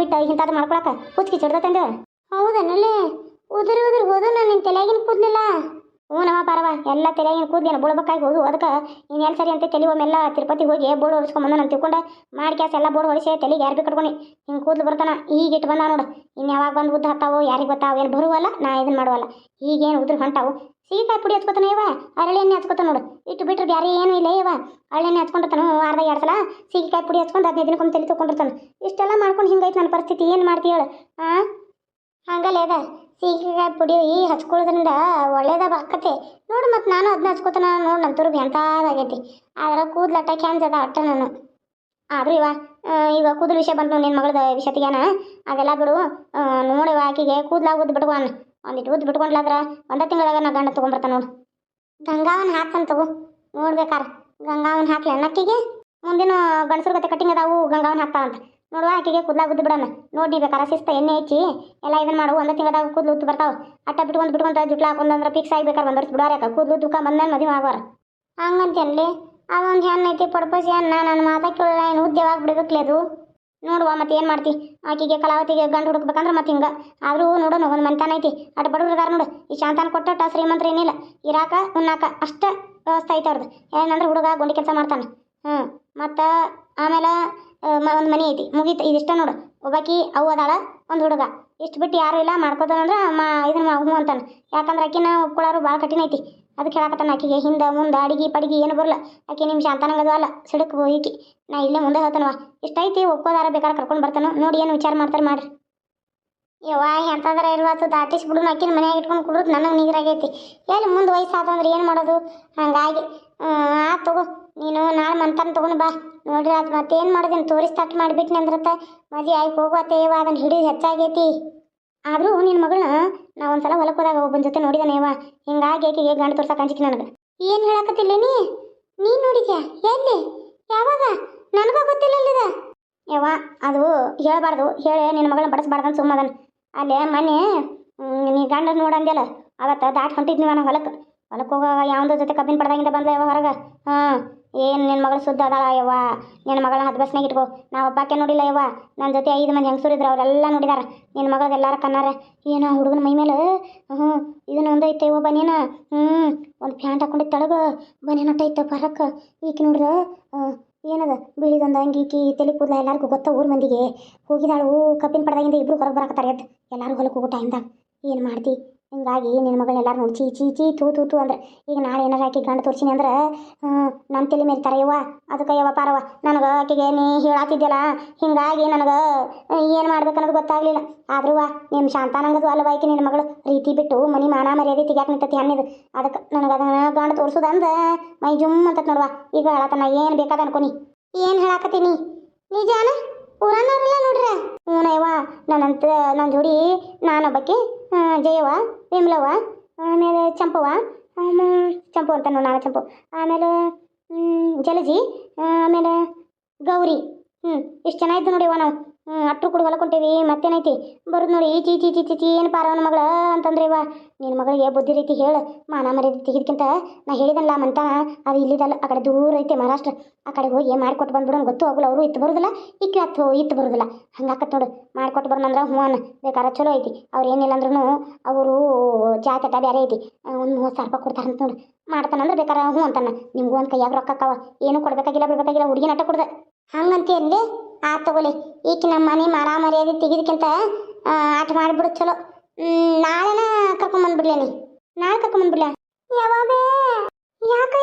ಬಿಟ್ಟು ಇಂಥದ್ದು ಮಾಡ್ಕೊಳಕ್ಕೆ ಹುಚ್ಚಿಗೆ ಚಿಡ್ದತ್ತಂದು ಹೌದನಲ್ಲಿ. ಉದುರಿ ಉದುರಿ ಹೋದು ನಾನು ನಿನ್ನ ತಲೆಯಾಗಿನ ಕೂದಲಿಲ್ಲ. ಹ್ಞೂ ನಮ್ಮ ಪರವ, ಎಲ್ಲ ತಲೆಯಾಗಿನ ಕೂದೇನು ಬುಳ್ಬೇಕಾಗಿ ಹೋದು ಅದಕ್ಕೆ ಇನ್ನು ಎಲ್ಲಿ ಸರಿ ಅಂತ ತಲೆ ಒಮ್ಮೆಲ್ಲ ತಿರುಪತಿ ಹೋಗಿ ಬೋರ್ಡ್ ಹೊಡಿಸ್ಕೊಂಬಂದ ನಾನು ತಿಳ್ಕೊಂಡೆ. ಮಾಡಿ ಕ್ಯಾಸ್ ಎಲ್ಲ ಬೋರ್ಡ್ ಹೊಡಿಸಿ ತಲೆಗೆ ಯಾರು ಬಿ ಕಟ್ಕೊಂಡು. ಹಿಂಗೆ ಕೂದಲು ಬರ್ತಾನ, ಈಗ ಇಟ್ಟು ಬಂದ ನೋಡು. ಇನ್ನು ಯಾವಾಗ ಬಂದು ಉದ್ದ ಹತ್ತಾವೋ, ಯಾರಿಗೆ ಗೊತ್ತಾವೋ, ಏನು ಬರುವಲ್ಲ, ನಾ ಇದನ್ನು ಮಾಡುವಲ್ಲ. ಈಗೇನು ಉದ್ರ ಹೊಂಟಾವು. ಸೀಕಾಯಿ ಪುಡಿ ಹಚ್ಕೊತಾನೆ ಇವ ಅರಳಿ ಎಣ್ಣೆ ಹಚ್ಕೊತಾನೆ ನೋಡು. ಇಟ್ಟು ಬಿಟ್ಟರೆ ಬೇರೆ ಏನೂ ಇಲ್ಲ ಇವ. ಅರಳೆಣ್ಣೆ ಹಚ್ಕೊಂಡಿರ್ತಾನೆ ಅರ್ಧ ಎರಡು ಸಲ. ಸೀಕಾಯಿ ಪುಡಿ ಹಚ್ಕೊಂಡು ಹದಿನೈದು ದಿನಕ್ಕೊಮ್ಮೆ ತಲೆ ತೊಗೊಂಡಿರ್ತಾನೆ ಇಷ್ಟೆಲ್ಲ ಮಾಡ್ಕೊಂಡು ಹಿಂಗೈತೆ ನನ್ನ ಪರಿಸ್ಥಿತಿ. ಏನು ಮಾಡ್ತೀಯ ಹೇಳು? ಹಾಂ ಹಂಗಲ್ಲ ಅದ? ಸೀಗೆಕಾಯಿ ಪುಡಿ ಹಚ್ಕೊಳ್ಳೋದ್ರಿಂದ ಒಳ್ಳೇದ ಆಕತೆ ನೋಡು ಮತ್ತು ನಾನು ಅದನ್ನ ಹಚ್ಕೋತಾನ ನೋಡಿ ನನ್ನ ತುರ್ಬಿ ಆದ್ರ ಆದ್ರೆ ಕೂದ್ಲಟ್ಟ ಕ್ಯಾನ್ಸ್ ಅದ ಅಟ್ಟ ನಾನು. ಆದ್ರೂ ಇವ ಈಗ ಕೂದಲು ವಿಷಯ ಬಂತು ನಿನ್ನ ಮಗಳದ ವಿಷಯ ಅದೆಲ್ಲ ಬಿಡು. ನೋಡಿ ನೋಡಿವ ಆಕಿಗೆ ಕೂದ್ಲಾಗ ಉದ್ದು ಬಿಟ್ಕೊನ್ ಒಂದಿಟ್ಟು ಉದ್ದು ಬಿಟ್ಕೊಂಡ್ಲಾದ್ರ ಒಂದ ತಿಂಗಳದಾಗ ನಾ ಗಂಡ ತೊಗೊಂಬರ್ತಾನ ನೋಡು. ಗಂಗಾವನ್ ಹಾಕ್ತಾನ ತಗೋ. ನೋಡ್ಬೇಕಾರ. ಗಂಗಾವನ್ ಹಾಕ್ಲಿ ಅನ್ನಕ್ಕಿಗೆ ಮುಂದಿನ ಗಂಡಸ್ರ ಕತೆ ಕಟ್ಟಿಂಗ್ ಅದಾವು, ಗಂಗಾವನ್ ಹಾಕ್ತಾವಂತ ನೋಡುವ ಆಕೆಗೆ ಕೂದಲಾಗ ಉದ್ದು ಬಿಡೋಣ ನೋಡಿ ಬೇಕಾರ ಶಿಸ್ತ ಎಣ್ಣೆ ಹಚ್ಚಿ ಎಲ್ಲ ಇದನ್ನ ಮಾಡು. ಒಂದು ತಿಂಗಳದಾಗ ಕೂದಲು ಉತ್ತು ಬರ್ತಾವ. ಅಟ್ಟ ಬಿಟ್ಕೊಂಡು ಬಿಟ್ಕೊಂತ ಜುಟ್ಲ ಹಾಕೊಂಡ್ರೆ ಫಿಕ್ಸ್ ಆಗ್ಬೇಕಾರೆ ಒಂದು ವರ್ಷ ಯಾಕೆ? ಕೂದಲು ದುಃಖ ಬಂದ್ಮೇಲೆ ಮದುವೆ ಆಗೋರ. ಹಂಗಂತೇನ್ಲಿ? ಅದೊಂದು ಹೆಣ್ಣು ಐತಿ ಪಡ್ಪಸಿ ಅನ್ನ ನನ್ನ ಮಾತಾ ಕೇಳಲ್ಲ, ಏನು ಉದ್ಯೋಗ ಬಿಡ್ಬೇಕ್ಲಿ ಅದು. ನೋಡುವ ಮತ್ತೆ ಏನು ಮಾಡ್ತಿ? ಆಕಿಗೆ ಕಲಾವತಿಗೆ ಗಂಡು ಹುಡುಕ್ಬೇಕಂದ್ರೆ ಮತ್ತೆ ಹಿಂಗೆ. ಆದರೂ ನೋಡೋಣ, ಒಂದು ಮನೆತನ ಐತಿ. ಅಟ್ ಇದಾರ ನೋಡು. ಈ ಶಾಂತಾನ ಕೊಟ್ಟಟ್ಟ ಶ್ರೀಮಂತ್ರ ಏನಿಲ್ಲ. ಇರಾಕ, ಉನ್ನಾಕ, ಅಷ್ಟ ವ್ಯವಸ್ಥೆ ಐತೆ ಅವ್ರದ್ದು ಏನಂದ್ರೆ ಹುಡುಗ, ಗುಂಡಿ ಕೆಲಸ ಮಾಡ್ತಾನೆ. ಹ್ಞೂ ಮತ್ತು ಆಮೇಲೆ ಒಂದು ಮನೆ ಐತಿ. ಮುಗೀತು. ಇದಿಷ್ಟ ನೋಡು. ಒಬ್ಬಾಕಿ ಅವು ಅದಾಳ, ಒಂದು ಹುಡುಗ. ಇಷ್ಟು ಬಿಟ್ಟು ಯಾರು ಇಲ್ಲ ಮಾಡ್ಕೋತಾನಂದ್ರೆ ಮಾ ಇದನ್ನ ಹ್ಞೂ ಅಂತಾನೆ. ಯಾಕಂದ್ರೆ ಆಕಿನ ಒಪ್ಕೊಳ್ಳೋರು ಭಾಳ ಕಠಿಣ ಐತಿ. ಅದಕ್ಕೆ ಹೇಳಕತ್ತಾನ ಆಕಿಗೆ, ಹಿಂದೆ, ಮುಂದೆ, ಅಡಿಗೆ, ಪಡಿಗೆ ಏನು ಬರಲ್ಲ. ಆಕೆ ನಿಮ್ಮ ಶಾಂತನಂಗದು ಅಲ್ಲ ಸಿಡಕ್ ಹೋಗಿಕಿ. ನಾ ಇಲ್ಲೇ ಮುಂದೆ ಹೇಳ್ತಾನವ ಇಷ್ಟ ಐತಿ ಒಪ್ಕೋದಾರ ಬೇಕಾದ್ರೆ ಕರ್ಕೊಂಡು ಬರ್ತಾನೋ. ನೋಡಿ ಏನು ವಿಚಾರ ಮಾಡ್ತಾರೆ ಮಾಡ್ರಿ. ಯವ್ವ, ಎಂತಂದ್ರೆ ಇರುವತ್ತು ದಾಟಿಸ್ ಬಿಡು. ಅಕ್ಕಿನ ಮನೆಯಾಗ ಇಟ್ಕೊಂಡು ಕುಡಿದ್ರು ನನಗೆ ನೀರಾಗೈತಿ ಎಲ್ಲಿ ಮುಂದೆ ವಯಸ್ಸಾತಂದ್ರೆ ಏನು ಮಾಡೋದು? ಹಂಗಾಗಿ ಆ, ತಗೋ. ನೀನು ನಾಳೆ ಮಂತನ ತೊಗೊಂಡು ಬಾ. ನೋಡ್ರಿ ಅದು ಮತ್ತೇನು ಮಾಡೋದೇನು ತೋರಿಸಿ ತಟ್ಟು ಮಾಡಿಬಿಟ್ನಿ ಅಂದ್ರತ್ತ ಮದಿ ಹೋಗುವತ್ತೆ ಯವ್ವ ಅದನ್ನು ಹಿಡಿದು ಹೆಚ್ಚಾಗೈತಿ. ಆದರೂ ನಿನ್ನ ಮಗಳನ್ನ ನಾ ಒಂದ್ಸಲ ಹೊಲಕ್ಕೆ ಹೋದಾಗ ಒಬ್ಬನ ಜೊತೆ ನೋಡಿದಾನೇವ ಹಿಂಗಾಗಿ ಆಕೆಗೆ ಗಂಡು ತೋರ್ಸಕ್ಕೆ ಅಂಜಿಕೆ ನನಗೆ. ಏನು ಹೇಳಕತ್ತಿಲ್ಲ ನೀ? ನೀನು ನೋಡಿದ್ಯಾ? ಎಲ್ಲಿ? ಯಾವಾಗ? ನನಗೂ ಗೊತ್ತಿಲ್ಲ ಇಲ್ಲಿದ ಯವ್ವ, ಅದು ಹೇಳಬಾರ್ದು. ಹೇಳಿ ನಿನ್ನ ಮಗಳನ್ನ ಬಡಿಸ್ಬಾರ್ದು ಸುಮ್ಮದನ್ ಅಲ್ಲೇ ಮನೆ ನೀ ಗಂಡ ನೋಡಂದೆಲ್ಲ ಅವತ್ತು ದಾಟ್ ಹೊಂಟಿದ್ನಿ ನಾ ಹೊಲಕ್ಕೆ ಹೊಲಕ್ಕೆ ಹೋಗುವಾಗ ಯಾವ್ದೋ ಜೊತೆ ಕಬ್ಬಿನ ಪಡ್ದಾಗಿಂದ ಬಂದ್ಲ ಯಾವ ಹೊರಗೆ? ಹಾಂ. ಏನು ನಿನ್ನ ಮಗಳು ಸುದ್ದ ಅದಾಳ ಯವ್ವ? ನಿನ್ನ ಮಗಳನ್ನ ಹತ್ತು ಬಸ್ನಾಗ ಇಟ್ಕೋ. ನಾ ಒಬ್ಬಾಕೆ ನೋಡಿಲ್ಲ ಯವ್ವ. ನನ್ನ ಜೊತೆ ಐದು ಮಂದಿ ಹೆಂಗಸೂರು ಇದ್ರು ಅವರೆಲ್ಲ ನೋಡಿದಾರ. ನಿನ್ನ ಮಗಳದ ಎಲ್ಲಾರ ಕನ್ನಾರ ಏನೋ ಹುಡುಗನ ಮೈ ಮೇಲೆ ಹ್ಞೂ ಇದನ್ನ ಒಂದೈತೆ ಯವ್ವ ಬನೇನ ಹ್ಞೂ ಒಂದು ಪ್ಯಾಂಟ್ ಹಾಕೊಂಡಿದ್ದ ತಳಗ. ಬನೇನ ಐತೆ ಬರಕ್ಕೆ ಈಕೆ ನೋಡ್ರ ಏನದ? ಬೀಳಿದೊಂದು ಅಂಗಿ ಈಕಿ, ತಲೆ ಕೂದಲ ಎಲ್ಲರಿಗೂ ಗೊತ್ತ ಊರ್ ಮಂದಿಗೆ. ಹೋಗಿದಾಳು, ಕಬ್ಬಿನ ಪಡ್ದಾಗಿಂದ ಇಬ್ರು ಹೊರಗೆ ಬರಕತ್ತಾರೆ ಎದ್ದು. ಎಲ್ಲರೂ ಹೊಲಕ್ಕೆ ಹೋಗೋ ಟೈಮ್ದಾಗ. ಏನು ಮಾಡ್ತಿ? ಹಿಂಗಾಗಿ ನಿನ್ನ ಮಗಳನ್ನ ಎಲ್ಲರೂ ನೋಡಿ ಚೀ ಚೀ ಚೀ ತೂ ತೂ ತೂ ಅಂದ್ರೆ. ಈಗ ನಾಳೆ ಏನಾರ ಆಕಿ ಗಂಡ ತೋರ್ಸಿನಿ ಅಂದ್ರೆ ನನ್ನ ತಲೆ ಮೇಲೆ ಯವ್ವ ಅದಕ್ಕೆ ಯವ್ವ ಪಾರವ್ವ. ನನಗೆ ಆಕೆಗೆ ನೀ ಹೇಳಾತಿದ್ಯಲ್ಲ, ಹಿಂಗಾಗಿ ನನಗೆ ಏನು ಮಾಡ್ಬೇಕನ್ನೋದು ಗೊತ್ತಾಗ್ಲಿಲ್ಲ. ಆದ್ರೂ ನಿಮ್ಮ ಶಾಂತಾನಂಗದು ಅಲ್ವ ಆಕೆ ನಿನ್ನ ಮಗಳು? ರೀತಿ ಬಿಟ್ಟು ಮನಿ ಮಾನ ಮರ್ಯಾದೆ ತೆಗ್ಯಾಕ ನಿಂತತಿ ಹಣ್ಣಿದು. ಅದಕ್ಕೆ ನನಗೆ ಅದನ್ನ ಗಂಡ ತೋರ್ಸುದಂದ ಮೈ ಜುಮ್ ಅಂತ ನೋಡುವ. ಈಗ ಹೇಳತನ ಏನು ಬೇಕಾದ ಅನ್ಕೊನಿ. ಏನು ಹೇಳಾಕತ್ತೀನಿ? ನಿಜಾನ? ನೋಡ್ರಿ? ನೋಡ್ರ ಹ್ಞೂನಯ್ಯವ್ವ ನನ್ನಂತ ನನ್ನ ಜೋಡಿ ನಾನೊಬ್ಬಕ್ಕೆ ಆ, ಜಯವ್ವ ವಿಮಲವ್ವ ಆಮೇಲೆ ಚಂಪವ ಚಂಪು ಅಂತ ನಾನು ಚಂಪು. ಆಮೇಲೆ ಜಲಜಿ ಆಮೇಲೆ ಗೌರಿ. ಹ್ಞೂ ಇಷ್ಟು ಜನ ಇದ್ದು ನೋಡಿವ ನಾವು. ಅಟ್ರು ಕೂಡ ಹೊಲಕೊಂಟೇವಿ ಮತ್ತೇನೈತಿ? ಬರೋದು ನೋಡಿ, ಚೀ ಚೀ ಚೀ ಚೀ ಏನು ಪಾರವನ ಮಗಳ ಅಂತಂದ್ರೆ ಇವ. ನಿನ್ನ ಮಗಳಿಗೆ ಬುದ್ಧಿ ರೀತಿ ಹೇಳು, ಮಾನ ಮರ್ಯಾದೆ ತೆಗಿದ್ಕಿಂತ ನಾ ಹೇಳಿದಲ್ಲ ಮಂತಾನ, ಅದು ಇಲ್ಲಿದಲ್ಲ, ಆ ಕಡೆ ದೂರ ಐತೆ ಮಹಾರಾಷ್ಟ್ರ. ಆ ಕಡೆ ಹೋಗಿ ಮಾಡಿಕೊಟ್ಟು ಬಂದ್ಬಿಡು ಗೊತ್ತು ಆಗೋಲ್ಲ ಅವರು ಇತ್ತು ಬರೋದಿಲ್ಲ ಇಕ್ಕಿ ಹತ್ತು ಇತ್ತು ಬರೋದಿಲ್ಲ. ಹಂಗಾಕತ್ ನೋಡು ಮಾಡಿಕೊಟ್ಟು ಬರೋಣಂದ್ರೆ ಹ್ಞೂ ಅನ್ನ ಬೇಕಾದ್ರೆ ಚಲೋ ಐತಿ. ಅವ್ರು ಏನಿಲ್ಲ ಅಂದ್ರೂ ಅವರು ಜಾತಟ ಬೇರೆ ಐತಿ. ಒಂದು ಮೂವತ್ತು ಸಾವಿರ ರೂಪಾಯಿ ಕೊಡ್ತಾರಂತ ನೋಡು. ಮಾಡ್ತಾನಂದ್ರೆ ಬೇಕಾರೆ ಹ್ಞೂ ಅಂತಾನ. ನಿಮ್ಗೂ ಒಂದು ಕೈಯಾಗ ರೊಕ್ಕ ಅಕ್ಕಾವ ಏನು ಕೊಡಬೇಕಾಗಿಲ್ಲ, ಬಿಡಬೇಕಾಗಿಲ್ಲ ಹುಡುಗಿ ನಟ ಕೊಡ್ದೆ. ಹಂಗಂತೀಯಲ್ಲಿ ಆ, ತಗೊಳ್ಳಿ. ಈಕಿ ನಮ್ಮ ಮನೆ ಮಾನ ಮರ್ಯಾದೆ ತೆಗಿದಕ್ಕಿಂತ ಆಟ ಮಾಡಿಬಿಡು ಚಲೋ. ನಾಳೆನ ಕರ್ಕೊಂಬಂದ್ಬಿಡ್ಲೇನಿ ನಾಳೆ ಕರ್ಕೊಂಬಂದ್ಬಿಡ್ಲ? ಯಾವಾಗ? ಯಾಕ